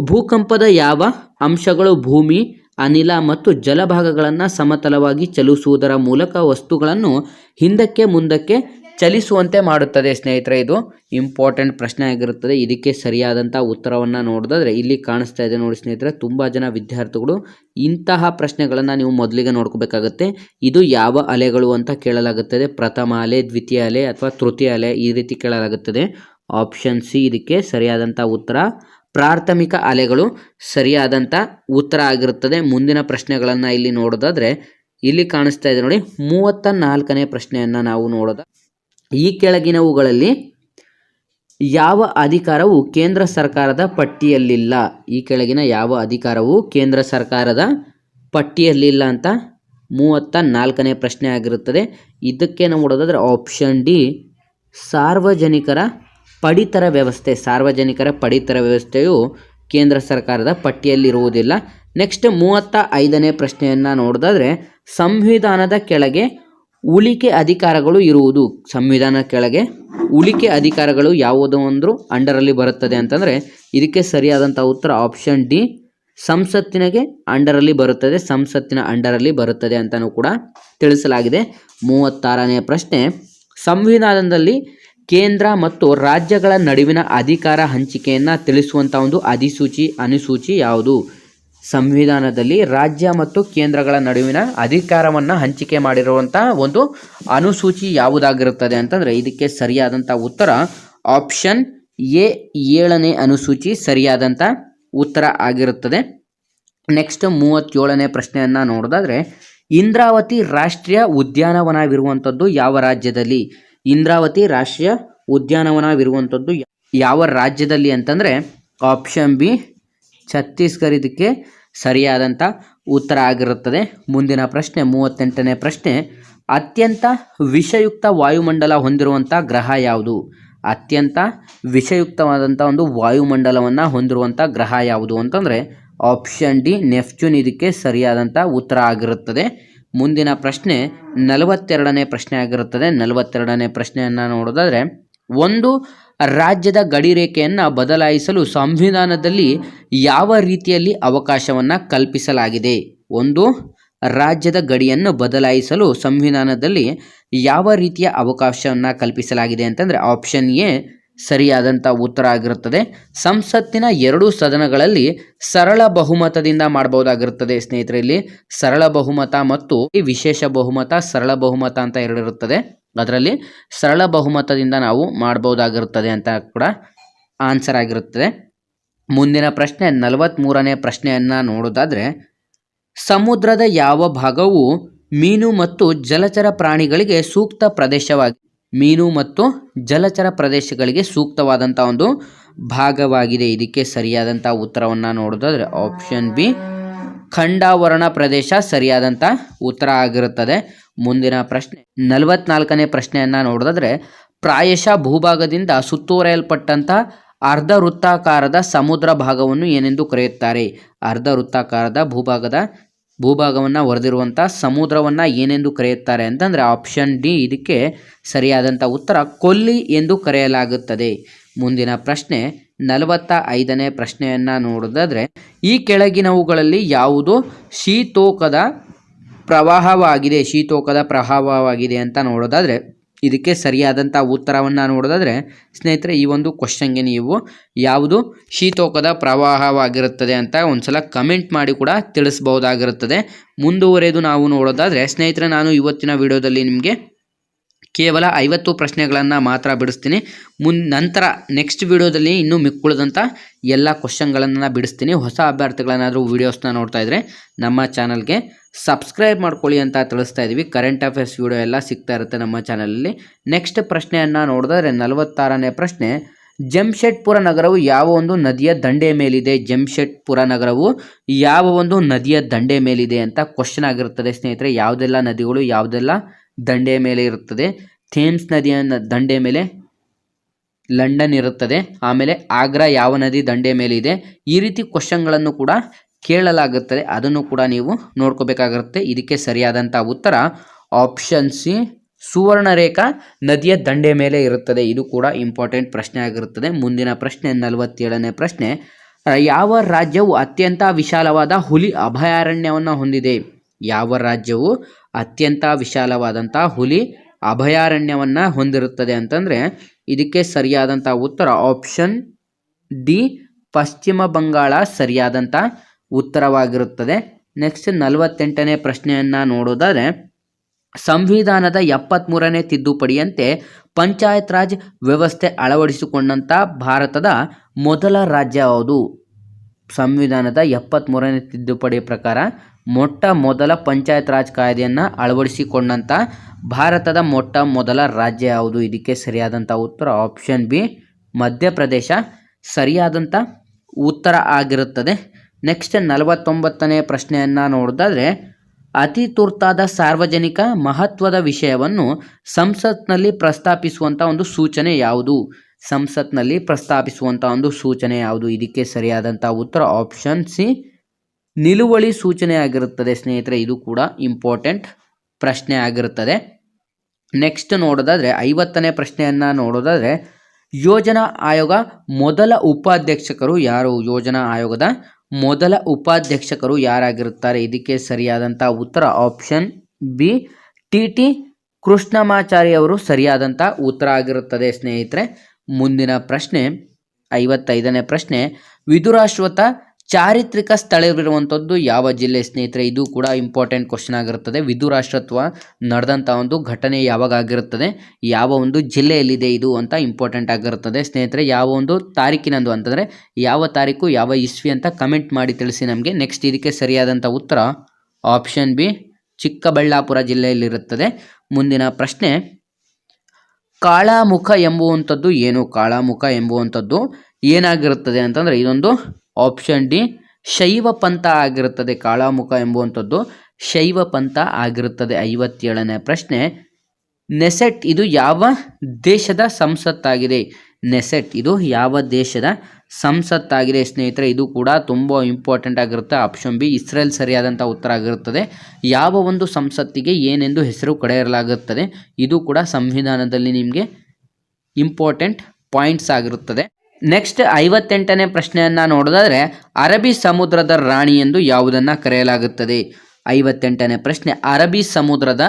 ಭೂಕಂಪದ ಯಾವ ಅಂಶಗಳು ಭೂಮಿ, ಅನಿಲ ಮತ್ತು ಜಲಭಾಗಗಳನ್ನು ಸಮತಲವಾಗಿ ಚಲಿಸುವುದರ ಮೂಲಕ ವಸ್ತುಗಳನ್ನು ಹಿಂದಕ್ಕೆ ಮುಂದಕ್ಕೆ ಚಲಿಸುವಂತೆ ಮಾಡುತ್ತದೆ, ಸ್ನೇಹಿತರೆ. ಇದು ಇಂಪಾರ್ಟೆಂಟ್ ಪ್ರಶ್ನೆ ಆಗಿರುತ್ತದೆ. ಇದಕ್ಕೆ ಸರಿಯಾದಂಥ ಉತ್ತರವನ್ನು ನೋಡಿದ್ರೆ ಇಲ್ಲಿ ಕಾಣಿಸ್ತಾ ಇದೆ ನೋಡಿ ಸ್ನೇಹಿತರೆ, ತುಂಬ ಜನ ವಿದ್ಯಾರ್ಥಿಗಳು ಇಂತಹ ಪ್ರಶ್ನೆಗಳನ್ನು ನೀವು ಮೊದಲಿಗೆ ನೋಡ್ಕೋಬೇಕಾಗುತ್ತೆ. ಇದು ಯಾವ ಅಲೆಗಳು ಅಂತ ಕೇಳಲಾಗುತ್ತದೆ. ಪ್ರಥಮ ಅಲೆ, ದ್ವಿತೀಯ ಅಲೆ ಅಥವಾ ತೃತೀಯ ಅಲೆ ಈ ರೀತಿ ಕೇಳಲಾಗುತ್ತದೆ. ಆಪ್ಷನ್ ಸಿ ಇದಕ್ಕೆ ಸರಿಯಾದಂಥ ಉತ್ತರ. ಪ್ರಾಥಮಿಕ ಅಲೆಗಳು ಸರಿಯಾದಂಥ ಉತ್ತರ ಆಗಿರುತ್ತದೆ. ಮುಂದಿನ ಪ್ರಶ್ನೆಗಳನ್ನು ಇಲ್ಲಿ ನೋಡೋದಾದರೆ ಇಲ್ಲಿ ಕಾಣಿಸ್ತಾ ಇದೆ ನೋಡಿ ಮೂವತ್ತ ನಾಲ್ಕನೇ ಪ್ರಶ್ನೆಯನ್ನು ನಾವು ನೋಡೋದ ಈ ಕೆಳಗಿನವುಗಳಲ್ಲಿ ಯಾವ ಅಧಿಕಾರವು ಕೇಂದ್ರ ಸರ್ಕಾರದ ಪಟ್ಟಿಯಲ್ಲಿಲ್ಲ? ಈ ಕೆಳಗಿನ ಯಾವ ಅಧಿಕಾರವು ಕೇಂದ್ರ ಸರ್ಕಾರದ ಪಟ್ಟಿಯಲ್ಲಿಲ್ಲ ಅಂತ ಮೂವತ್ತ ನಾಲ್ಕನೇ ಪ್ರಶ್ನೆ ಆಗಿರುತ್ತದೆ. ಇದಕ್ಕೆ ನಾವು ನೋಡೋದಾದ್ರೆ ಆಪ್ಷನ್ ಡಿ ಸಾರ್ವಜನಿಕರ ಪಡಿತರ ವ್ಯವಸ್ಥೆ. ಸಾರ್ವಜನಿಕರ ಪಡಿತರ ವ್ಯವಸ್ಥೆಯು ಕೇಂದ್ರ ಸರ್ಕಾರದ ಪಟ್ಟಿಯಲ್ಲಿರುವುದಿಲ್ಲ. ನೆಕ್ಸ್ಟ್ ಮೂವತ್ತ ಐದನೇ ಪ್ರಶ್ನೆಯನ್ನು ನೋಡೋದಾದ್ರೆ ಸಂವಿಧಾನದ ಕೆಳಗೆ ಉಳಿಕೆ ಅಧಿಕಾರಗಳು ಇರುವುದು. ಸಂವಿಧಾನ ಕೆಳಗೆ ಉಳಿಕೆ ಅಧಿಕಾರಗಳು ಯಾವುದು ಅಂದರೂ ಅಂಡರಲ್ಲಿ ಬರುತ್ತದೆ ಅಂತಂದರೆ ಇದಕ್ಕೆ ಸರಿಯಾದಂಥ ಉತ್ತರ ಆಪ್ಷನ್ ಡಿ ಸಂಸತ್ತಿನಗೆ ಅಂಡರಲ್ಲಿ ಬರುತ್ತದೆ, ಸಂಸತ್ತಿನ ಅಂಡರಲ್ಲಿ ಬರುತ್ತದೆ ಅಂತಲೂ ಕೂಡ ತಿಳಿಸಲಾಗಿದೆ. ಮೂವತ್ತಾರನೇ ಪ್ರಶ್ನೆ, ಸಂವಿಧಾನದಲ್ಲಿ ಕೇಂದ್ರ ಮತ್ತು ರಾಜ್ಯಗಳ ನಡುವಿನ ಅಧಿಕಾರ ಹಂಚಿಕೆಯನ್ನು ತಿಳಿಸುವಂಥ ಒಂದು ಅಧಿಸೂಚಿ, ಅನುಸೂಚಿ ಯಾವುದು? ಸಂವಿಧಾನದಲ್ಲಿ ರಾಜ್ಯ ಮತ್ತು ಕೇಂದ್ರಗಳ ನಡುವಿನ ಅಧಿಕಾರವನ್ನು ಹಂಚಿಕೆ ಮಾಡಿರುವಂಥ ಒಂದು ಅನುಸೂಚಿ ಯಾವುದಾಗಿರುತ್ತದೆ ಅಂತಂದರೆ ಇದಕ್ಕೆ ಸರಿಯಾದಂಥ ಉತ್ತರ ಆಪ್ಷನ್ ಎ ಏಳನೇ ಅನುಸೂಚಿ ಸರಿಯಾದಂಥ ಉತ್ತರ ಆಗಿರುತ್ತದೆ. ನೆಕ್ಸ್ಟ್ ಮೂವತ್ತೇಳನೇ ಪ್ರಶ್ನೆಯನ್ನು ನೋಡೋದಾದ್ರೆ, ಇಂದ್ರಾವತಿ ರಾಷ್ಟ್ರೀಯ ಉದ್ಯಾನವನವಿರುವಂಥದ್ದು ಯಾವ ರಾಜ್ಯದಲ್ಲಿ? ಇಂದ್ರಾವತಿ ರಾಷ್ಟ್ರೀಯ ಉದ್ಯಾನವನವಿರುವಂಥದ್ದು ಯಾವ ರಾಜ್ಯದಲ್ಲಿ ಅಂತಂದರೆ, ಆಪ್ಷನ್ ಬಿ ಛತ್ತೀಸ್ಗಢ ಇದಕ್ಕೆ ಸರಿಯಾದಂಥ ಉತ್ತರ ಆಗಿರುತ್ತದೆ. ಮುಂದಿನ ಪ್ರಶ್ನೆ, ಮೂವತ್ತೆಂಟನೇ ಪ್ರಶ್ನೆ. ಅತ್ಯಂತ ವಿಷಯುಕ್ತ ವಾಯುಮಂಡಲ ಹೊಂದಿರುವಂಥ ಗ್ರಹ ಯಾವುದು? ಅತ್ಯಂತ ವಿಷಯುಕ್ತವಾದಂಥ ಒಂದು ವಾಯುಮಂಡಲವನ್ನು ಹೊಂದಿರುವಂಥ ಗ್ರಹ ಯಾವುದು ಅಂತಂದರೆ, ಆಪ್ಷನ್ ಡಿ ನೆಫ್ಚೂನ್ ಇದಕ್ಕೆ ಸರಿಯಾದಂಥ ಉತ್ತರ ಆಗಿರುತ್ತದೆ. ಮುಂದಿನ ಪ್ರಶ್ನೆ, ನಲವತ್ತೆರಡನೇ ಪ್ರಶ್ನೆ ಆಗಿರುತ್ತದೆ. ನಲವತ್ತೆರಡನೇ ಪ್ರಶ್ನೆಯನ್ನು ನೋಡೋದಾದರೆ, ಒಂದು ರಾಜ್ಯದ ಗಡಿರೇಖೆಯನ್ನು ಬದಲಾಯಿಸಲು ಸಂವಿಧಾನದಲ್ಲಿ ಯಾವ ರೀತಿಯಲ್ಲಿ ಅವಕಾಶವನ್ನು ಕಲ್ಪಿಸಲಾಗಿದೆ? ಒಂದು, ರಾಜ್ಯದ ಗಡಿಯನ್ನು ಬದಲಾಯಿಸಲು ಸಂವಿಧಾನದಲ್ಲಿ ಯಾವ ರೀತಿಯ ಅವಕಾಶವನ್ನು ಕಲ್ಪಿಸಲಾಗಿದೆ ಅಂತಂದರೆ ಆಪ್ಷನ್ ಎ ಸರಿಯಾದಂಥ ಉತ್ತರ ಆಗಿರುತ್ತದೆ. ಸಂಸತ್ತಿನ ಎರಡು ಸದನಗಳಲ್ಲಿ ಸರಳ ಬಹುಮತದಿಂದ ಮಾಡಬಹುದಾಗಿರುತ್ತದೆ ಸ್ನೇಹಿತರೆ. ಇಲ್ಲಿ ಸರಳ ಬಹುಮತ ಮತ್ತು ಈ ವಿಶೇಷ ಬಹುಮತ ಸರಳ ಬಹುಮತ ಅಂತ ಎರಡಿರುತ್ತದೆ ಅದರಲ್ಲಿ ಸರಳ ಬಹುಮತದಿಂದ ನಾವು ಮಾಡಬಹುದಾಗಿರುತ್ತದೆ ಅಂತ ಕೂಡ ಆನ್ಸರ್ ಆಗಿರುತ್ತದೆ. ಮುಂದಿನ ಪ್ರಶ್ನೆ ನಲವತ್ತ್ಮೂರನೇ ಪ್ರಶ್ನೆಯನ್ನು ನೋಡೋದಾದರೆ ಸಮುದ್ರದ ಯಾವ ಭಾಗವು ಮೀನು ಮತ್ತು ಜಲಚರ ಪ್ರಾಣಿಗಳಿಗೆ ಸೂಕ್ತ ಪ್ರದೇಶವಾಗಿ ಮೀನು ಮತ್ತು ಜಲಚರ ಪ್ರದೇಶಗಳಿಗೆ ಸೂಕ್ತವಾದಂಥ ಒಂದು ಭಾಗವಾಗಿದೆ. ಇದಕ್ಕೆ ಸರಿಯಾದಂಥ ಉತ್ತರವನ್ನು ನೋಡೋದಾದರೆ ಆಪ್ಷನ್ ಬಿ ಖಂಡಾವರಣ ಪ್ರದೇಶ ಸರಿಯಾದಂಥ ಉತ್ತರ ಆಗಿರುತ್ತದೆ. ಮುಂದಿನ ಪ್ರಶ್ನೆ, ನಲವತ್ನಾಲ್ಕನೇ ಪ್ರಶ್ನೆಯನ್ನು ನೋಡೋದಾದ್ರೆ ಪ್ರಾಯಶಃ ಭೂಭಾಗದಿಂದ ಸುತ್ತುವರೆಯಲ್ಪಟ್ಟಂಥ ಅರ್ಧ ವೃತ್ತಾಕಾರದ ಸಮುದ್ರ ಭಾಗವನ್ನು ಏನೆಂದು ಕರೆಯುತ್ತಾರೆ? ಅರ್ಧ ವೃತ್ತಾಕಾರದ ಭೂಭಾಗದ ಭೂಭಾಗವನ್ನು ಹೊರದಿರುವಂಥ ಸಮುದ್ರವನ್ನು ಏನೆಂದು ಕರೆಯುತ್ತಾರೆ ಅಂತಂದರೆ ಆಪ್ಷನ್ ಡಿ ಇದಕ್ಕೆ ಸರಿಯಾದಂಥ ಉತ್ತರ ಕೊಲ್ಲಿ ಎಂದು ಕರೆಯಲಾಗುತ್ತದೆ. ಮುಂದಿನ ಪ್ರಶ್ನೆ ನಲವತ್ತ ಐದನೇ ಪ್ರಶ್ನೆಯನ್ನು ನೋಡೋದಾದರೆ ಈ ಕೆಳಗಿನವುಗಳಲ್ಲಿ ಯಾವುದು ಶೀತೋಕದ ಪ್ರವಾಹವಾಗಿದೆ ಶೀತೋಕದ ಪ್ರವಾಹವಾಗಿದೆ ಅಂತ ನೋಡೋದಾದರೆ ಇದಕ್ಕೆ ಸರಿಯಾದಂಥ ಉತ್ತರವನ್ನು ನೋಡೋದಾದರೆ, ಸ್ನೇಹಿತರೆ, ಈ ಒಂದು ಕ್ವಶನ್ಗೆ ನೀವು ಯಾವುದು ಶೀತೋಕದ ಪ್ರವಾಹವಾಗಿರುತ್ತದೆ ಅಂತ ಒಂದ್ಸಲ ಕಮೆಂಟ್ ಮಾಡಿ ಕೂಡ ತಿಳಿಸ್ಬೋದಾಗಿರುತ್ತದೆ ಮುಂದುವರೆದು ನಾವು ನೋಡೋದಾದರೆ, ಸ್ನೇಹಿತರೆ, ನಾನು ಇವತ್ತಿನ ವಿಡಿಯೋದಲ್ಲಿ ನಿಮಗೆ ಕೇವಲ ಐವತ್ತು ಪ್ರಶ್ನೆಗಳನ್ನು ಮಾತ್ರ ಬಿಡಿಸ್ತೀನಿ. ಮುನ್, ನಂತರ ನೆಕ್ಸ್ಟ್ ವಿಡಿಯೋದಲ್ಲಿ ಇನ್ನೂ ಮಿಕ್ಕುಳಿದಂಥ ಎಲ್ಲ ಕ್ವಶನ್ಗಳನ್ನು ಬಿಡಿಸ್ತೀನಿ. ಹೊಸ ಅಭ್ಯರ್ಥಿಗಳನ್ನಾದರೂ ವೀಡಿಯೋಸ್ನ ನೋಡ್ತಾ ಇದ್ದರೆ ನಮ್ಮ ಚಾನಲ್ಗೆ ಸಬ್ಸ್ಕ್ರೈಬ್ ಮಾಡ್ಕೊಳ್ಳಿ ಅಂತ ತಿಳಿಸ್ತಾ ಇದ್ದೀವಿ ಕರೆಂಟ್ ಅಫೇರ್ಸ್ ವಿಡಿಯೋ ಎಲ್ಲ ಸಿಗ್ತಾ ಇರುತ್ತೆ ನಮ್ಮ ಚಾನಲಲ್ಲಿ ನೆಕ್ಸ್ಟ್ ಪ್ರಶ್ನೆಯನ್ನು ನೋಡಿದ್ರೆ ನಲವತ್ತಾರನೇ ಪ್ರಶ್ನೆ. ಜಮ್ಶೆಡ್ಪುರ ನಗರವು ಯಾವ ಒಂದು ನದಿಯ ದಂಡೆ ಮೇಲಿದೆ? ಜಮ್ಶೆಡ್ಪುರ ನಗರವು ಯಾವ ಒಂದು ನದಿಯ ದಂಡೆ ಮೇಲಿದೆ ಅಂತ ಕ್ವಶನ್ ಆಗಿರುತ್ತದೆ ಸ್ನೇಹಿತರೆ. ಯಾವುದೆಲ್ಲ ನದಿಗಳು, ಯಾವುದೆಲ್ಲ ದಂಡೆಯ ಮೇಲೆ ಇರುತ್ತದೆ? ಥೇಮ್ಸ್ ನದಿಯ ದಂಡೆ ಮೇಲೆ ಲಂಡನ್ ಇರುತ್ತದೆ. ಆಮೇಲೆ ಆಗ್ರಾ ಯಾವ ನದಿ ದಂಡೆ ಮೇಲೆ ಇದೆ ಈ ರೀತಿ ಕ್ವಶನ್ಗಳನ್ನು ಕೂಡ ಕೇಳಲಾಗುತ್ತದೆ. ಅದನ್ನು ಕೂಡ ನೀವು ನೋಡ್ಕೋಬೇಕಾಗಿರುತ್ತೆ. ಇದಕ್ಕೆ ಸರಿಯಾದಂಥ ಉತ್ತರ ಆಪ್ಷನ್ ಸಿ ಸುವರ್ಣರೇಖಾ ನದಿಯ ದಂಡೆ ಮೇಲೆ ಇರುತ್ತದೆ. ಇದು ಕೂಡ ಇಂಪಾರ್ಟೆಂಟ್ ಪ್ರಶ್ನೆ ಆಗಿರುತ್ತದೆ. ಮುಂದಿನ ಪ್ರಶ್ನೆ, ನಲವತ್ತೇಳನೇ ಪ್ರಶ್ನೆ ಯಾವ ರಾಜ್ಯವು ಅತ್ಯಂತ ವಿಶಾಲವಾದ ಹುಲಿ ಅಭಯಾರಣ್ಯವನ್ನು ಹೊಂದಿದೆ? ಯಾವ ರಾಜ್ಯವು ಅತ್ಯಂತ ವಿಶಾಲವಾದಂಥ ಹುಲಿ ಅಭಯಾರಣ್ಯವನ್ನು ಹೊಂದಿರುತ್ತದೆ ಅಂತಂದರೆ, ಇದಕ್ಕೆ ಸರಿಯಾದಂಥ ಉತ್ತರ ಆಪ್ಷನ್ ಡಿ ಪಶ್ಚಿಮ ಬಂಗಾಳ ಸರಿಯಾದಂಥ ಉತ್ತರವಾಗಿರುತ್ತದೆ. ನೆಕ್ಸ್ಟ್ ನಲವತ್ತೆಂಟನೇ ಪ್ರಶ್ನೆಯನ್ನು ನೋಡೋದಾದರೆ, ಸಂವಿಧಾನದ ಎಪ್ಪತ್ತ್ಮೂರನೇ ತಿದ್ದುಪಡಿಯಂತೆ ಪಂಚಾಯತ್ ರಾಜ್ ವ್ಯವಸ್ಥೆ ಅಳವಡಿಸಿಕೊಂಡಂಥ ಭಾರತದ ಮೊದಲ ರಾಜ್ಯ ಯಾವುದು? ಸಂವಿಧಾನದ ಎಪ್ಪತ್ತ್ಮೂರನೇ ತಿದ್ದುಪಡಿ ಪ್ರಕಾರ ಮೊಟ್ಟ ಮೊದಲ ಪಂಚಾಯತ್ ರಾಜ್ ಕಾಯ್ದೆಯನ್ನು ಅಳವಡಿಸಿಕೊಂಡಂಥ ಭಾರತದ ಮೊಟ್ಟ ಮೊದಲ ರಾಜ್ಯ ಯಾವುದು? ಇದಕ್ಕೆ ಸರಿಯಾದಂಥ ಉತ್ತರ ಆಪ್ಷನ್ ಬಿ ಮಧ್ಯಪ್ರದೇಶ. ಸರಿಯಾದಂಥ ಉತ್ತರ ಆಗಿರುತ್ತದೆ. ನೆಕ್ಸ್ಟ್ ನಲವತ್ತೊಂಬತ್ತನೇ ಪ್ರಶ್ನೆಯನ್ನು ನೋಡೋದಾದ್ರೆ, ಅತಿ ತುರ್ತಾದ ಸಾರ್ವಜನಿಕ ಮಹತ್ವದ ವಿಷಯವನ್ನು ಸಂಸತ್ನಲ್ಲಿ ಪ್ರಸ್ತಾಪಿಸುವಂಥ ಒಂದು ಸೂಚನೆ ಯಾವುದು? ಸಂಸತ್ನಲ್ಲಿ ಪ್ರಸ್ತಾಪಿಸುವಂಥ ಒಂದು ಸೂಚನೆ ಯಾವುದು? ಇದಕ್ಕೆ ಸರಿಯಾದಂಥ ಉತ್ತರ ಆಪ್ಷನ್ ಸಿ, ನಿಲುವಳಿ ಸೂಚನೆ ಆಗಿರುತ್ತದೆ ಸ್ನೇಹಿತರೆ, ಇದು ಕೂಡ ಇಂಪಾರ್ಟೆಂಟ್ ಪ್ರಶ್ನೆ ಆಗಿರುತ್ತದೆ. ನೆಕ್ಸ್ಟ್ ನೋಡೋದಾದರೆ, ಐವತ್ತನೇ ಪ್ರಶ್ನೆಯನ್ನು ನೋಡೋದಾದರೆ, ಯೋಜನಾ ಆಯೋಗ ಮೊದಲ ಉಪಾಧ್ಯಕ್ಷಕರು ಯಾರು? ಯೋಜನಾ ಆಯೋಗದ ಮೊದಲ ಉಪಾಧ್ಯಕ್ಷಕರು ಯಾರಾಗಿರುತ್ತಾರೆ? ಇದಕ್ಕೆ ಸರಿಯಾದಂಥ ಉತ್ತರ option B T T Krishnamachari ಅವರು ಸರಿಯಾದಂಥ ಉತ್ತರ ಆಗಿರುತ್ತದೆ ಸ್ನೇಹಿತರೆ. ಮುಂದಿನ ಪ್ರಶ್ನೆ, ಐವತ್ತೈದನೇ ಪ್ರಶ್ನೆ, ವಿದುರಾಶ್ವತ ಚಾರಿತ್ರಿಕ ಸ್ಥಳವಿರುವಂಥದ್ದು ಯಾವ ಜಿಲ್ಲೆ ಸ್ನೇಹಿತರೆ? ಇದು ಕೂಡ ಇಂಪಾರ್ಟೆಂಟ್ ಕ್ವಶನ್ ಆಗಿರುತ್ತದೆ. ವಿಧುರಾಷ್ಟ್ರತ್ವ ನಡೆದಂಥ ಒಂದು ಘಟನೆ ಯಾವಾಗ ಆಗಿರುತ್ತದೆ? ಯಾವ ಒಂದು ಜಿಲ್ಲೆಯಲ್ಲಿದೆ ಇದು ಅಂತ ಇಂಪಾರ್ಟೆಂಟ್ ಆಗಿರುತ್ತದೆ. ಸ್ನೇಹಿತರೆ, ಯಾವ ಒಂದು ತಾರೀಕಿನಂದು ಅಂತಂದರೆ ಯಾವ ತಾರೀಕು, ಯಾವ ಇಸ್ವಿ ಅಂತ ಕಮೆಂಟ್ ಮಾಡಿ ತಿಳಿಸಿ ನಮಗೆ. ನೆಕ್ಸ್ಟ್ ಇದಕ್ಕೆ ಸರಿಯಾದಂಥ ಉತ್ತರ ಆಪ್ಷನ್ ಬಿ ಚಿಕ್ಕಬಳ್ಳಾಪುರ ಜಿಲ್ಲೆಯಲ್ಲಿರುತ್ತದೆ. ಮುಂದಿನ ಪ್ರಶ್ನೆ, ಕಾಳಾಮುಖ ಎಂಬುವಂಥದ್ದು ಏನು? ಕಾಳಾಮುಖ ಎಂಬುವಂಥದ್ದು ಏನಾಗಿರುತ್ತದೆ ಅಂತಂದರೆ ಇದೊಂದು ಆಪ್ಷನ್ ಡಿ ಶೈವ ಪಂಥ ಆಗಿರುತ್ತದೆ. ಕಾಳಾಮುಖ ಎಂಬುವಂಥದ್ದು ಶೈವ ಪಂಥ ಆಗಿರುತ್ತದೆ. ಐವತ್ತೇಳನೇ ಪ್ರಶ್ನೆ, ನೆಸೆಟ್ ಇದು ಯಾವ ದೇಶದ ಸಂಸತ್ತಾಗಿದೆ? ನೆಸೆಟ್ ಇದು ಯಾವ ದೇಶದ ಸಂಸತ್ತಾಗಿದೆ? ಸ್ನೇಹಿತರೆ, ಇದು ಕೂಡ ತುಂಬ ಇಂಪಾರ್ಟೆಂಟ್ ಆಗಿರುತ್ತೆ. ಆಪ್ಷನ್ ಬಿ ಇಸ್ರೇಲ್ ಸರಿಯಾದಂಥ ಉತ್ತರ ಆಗಿರುತ್ತದೆ. ಯಾವ ಒಂದು ಸಂಸತ್ತಿಗೆ ಏನೆಂದು ಹೆಸರು ಕಡೆಯಲಾಗುತ್ತದೆ ಇದು ಕೂಡ ಸಂವಿಧಾನದಲ್ಲಿ ನಿಮಗೆ ಇಂಪಾರ್ಟೆಂಟ್ ಪಾಯಿಂಟ್ಸ್ ಆಗಿರುತ್ತದೆ. ನೆಕ್ಸ್ಟ್ ಐವತ್ತೆಂಟನೇ ಪ್ರಶ್ನೆಯನ್ನು ನೋಡೋದಾದರೆ ಅರಬಿ ಸಮುದ್ರದ ರಾಣಿ ಎಂದು ಯಾವುದನ್ನು ಕರೆಯಲಾಗುತ್ತದೆ? ಐವತ್ತೆಂಟನೇ ಪ್ರಶ್ನೆ ಅರಬಿ ಸಮುದ್ರದ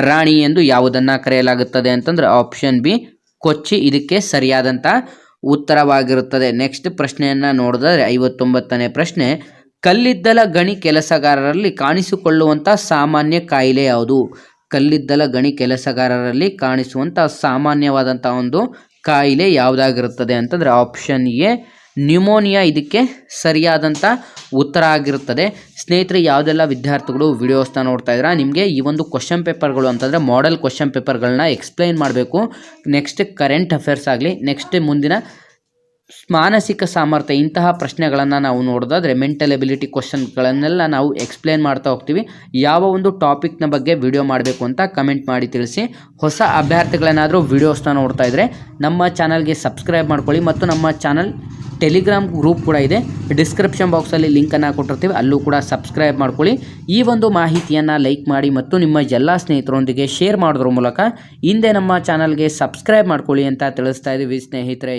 ರಾಣಿ ಎಂದು ಯಾವುದನ್ನು ಕರೆಯಲಾಗುತ್ತದೆ ಅಂತಂದ್ರೆ ಆಪ್ಷನ್ ಬಿ ಕೊಚ್ಚಿ. ಇದಕ್ಕೆ ಸರಿಯಾದಂಥ ಉತ್ತರವಾಗಿರುತ್ತದೆ. ನೆಕ್ಸ್ಟ್ ಪ್ರಶ್ನೆಯನ್ನು ನೋಡಿದರೆ ಐವತ್ತೊಂಬತ್ತನೇ ಪ್ರಶ್ನೆ, ಕಲ್ಲಿದ್ದಲ ಗಣಿ ಕೆಲಸಗಾರರಲ್ಲಿ ಕಾಣಿಸಿಕೊಳ್ಳುವಂಥ ಸಾಮಾನ್ಯ ಕಾಯಿಲೆ ಯಾವುದು? ಕಲ್ಲಿದ್ದಲ ಗಣಿ ಕೆಲಸಗಾರರಲ್ಲಿ ಕಾಣಿಸುವಂಥ ಸಾಮಾನ್ಯವಾದಂಥ ಒಂದು ಕಾಯಿಲೆ ಯಾವುದಾಗಿರುತ್ತದೆ ಅಂತಂದರೆ ಆಪ್ಷನ್ ಎ ನ್ಯೂಮೋನಿಯಾ ಇದಕ್ಕೆ ಸರಿಯಾದಂಥ ಉತ್ತರ ಆಗಿರುತ್ತದೆ. ಸ್ನೇಹಿತರೆ, ಯಾವುದೆಲ್ಲ ವಿದ್ಯಾರ್ಥಿಗಳು ವಿಡಿಯೋಸ್ನ ನೋಡ್ತಾ ಇದ್ದೀರಾ, ನಿಮಗೆ ಈ ಒಂದು ಕ್ವಶನ್ ಪೇಪರ್ಗಳು ಅಂತಂದರೆ ಮಾಡೆಲ್ ಕ್ವಶನ್ ಪೇಪರ್ಗಳನ್ನ ಎಕ್ಸ್ಪ್ಲೈನ್ ಮಾಡಬೇಕು. ನೆಕ್ಸ್ಟ್ ಕರೆಂಟ್ ಅಫೇರ್ಸ್ ಆಗಲಿ ನೆಕ್ಸ್ಟ್ ಮುಂದಿನ ಮಾನಸಿಕ ಸಾಮರ್ಥ್ಯ, ಇಂತಹ ಪ್ರಶ್ನೆಗಳನ್ನು ನಾವು ನೋಡೋದಾದರೆ ಮೆಂಟಲ್ ಎಬಿಲಿಟಿ ಕ್ವಶನ್ಗಳನ್ನೆಲ್ಲ ನಾವು ಎಕ್ಸ್ಪ್ಲೇನ್ ಮಾಡ್ತಾ ಹೋಗ್ತೀವಿ. ಯಾವ ಒಂದು ಟಾಪಿಕ್ನ ಬಗ್ಗೆ ವಿಡಿಯೋ ಮಾಡಬೇಕು ಅಂತ ಕಮೆಂಟ್ ಮಾಡಿ ತಿಳಿಸಿ. ಹೊಸ ಅಭ್ಯರ್ಥಿಗಳೇನಾದರೂ ವಿಡಿಯೋಸ್ನ ನೋಡ್ತಾ ಇದ್ದರೆ ನಮ್ಮ ಚಾನಲ್ಗೆ ಸಬ್ಸ್ಕ್ರೈಬ್ ಮಾಡ್ಕೊಳ್ಳಿ ಮತ್ತು ನಮ್ಮ ಚಾನಲ್ ಟೆಲಿಗ್ರಾಮ್ ಗ್ರೂಪ್ ಕೂಡ ಇದೆ. ಡಿಸ್ಕ್ರಿಪ್ಷನ್ ಬಾಕ್ಸಲ್ಲಿ ಲಿಂಕನ್ನು ಕೊಟ್ಟಿರ್ತೀವಿ. ಅಲ್ಲೂ ಕೂಡ ಸಬ್ಸ್ಕ್ರೈಬ್ ಮಾಡ್ಕೊಳ್ಳಿ. ಈ ಒಂದು ಮಾಹಿತಿಯನ್ನು ಲೈಕ್ ಮಾಡಿ ಮತ್ತು ನಿಮ್ಮ ಎಲ್ಲ ಸ್ನೇಹಿತರೊಂದಿಗೆ ಶೇರ್ ಮಾಡೋದ್ರ ಮೂಲಕ ಹಿಂದೆ ನಮ್ಮ ಚಾನಲ್ಗೆ ಸಬ್ಸ್ಕ್ರೈಬ್ ಮಾಡ್ಕೊಳ್ಳಿ ಅಂತ ತಿಳಿಸ್ತಾ ಇದ್ದೀವಿ ಸ್ನೇಹಿತರೆ.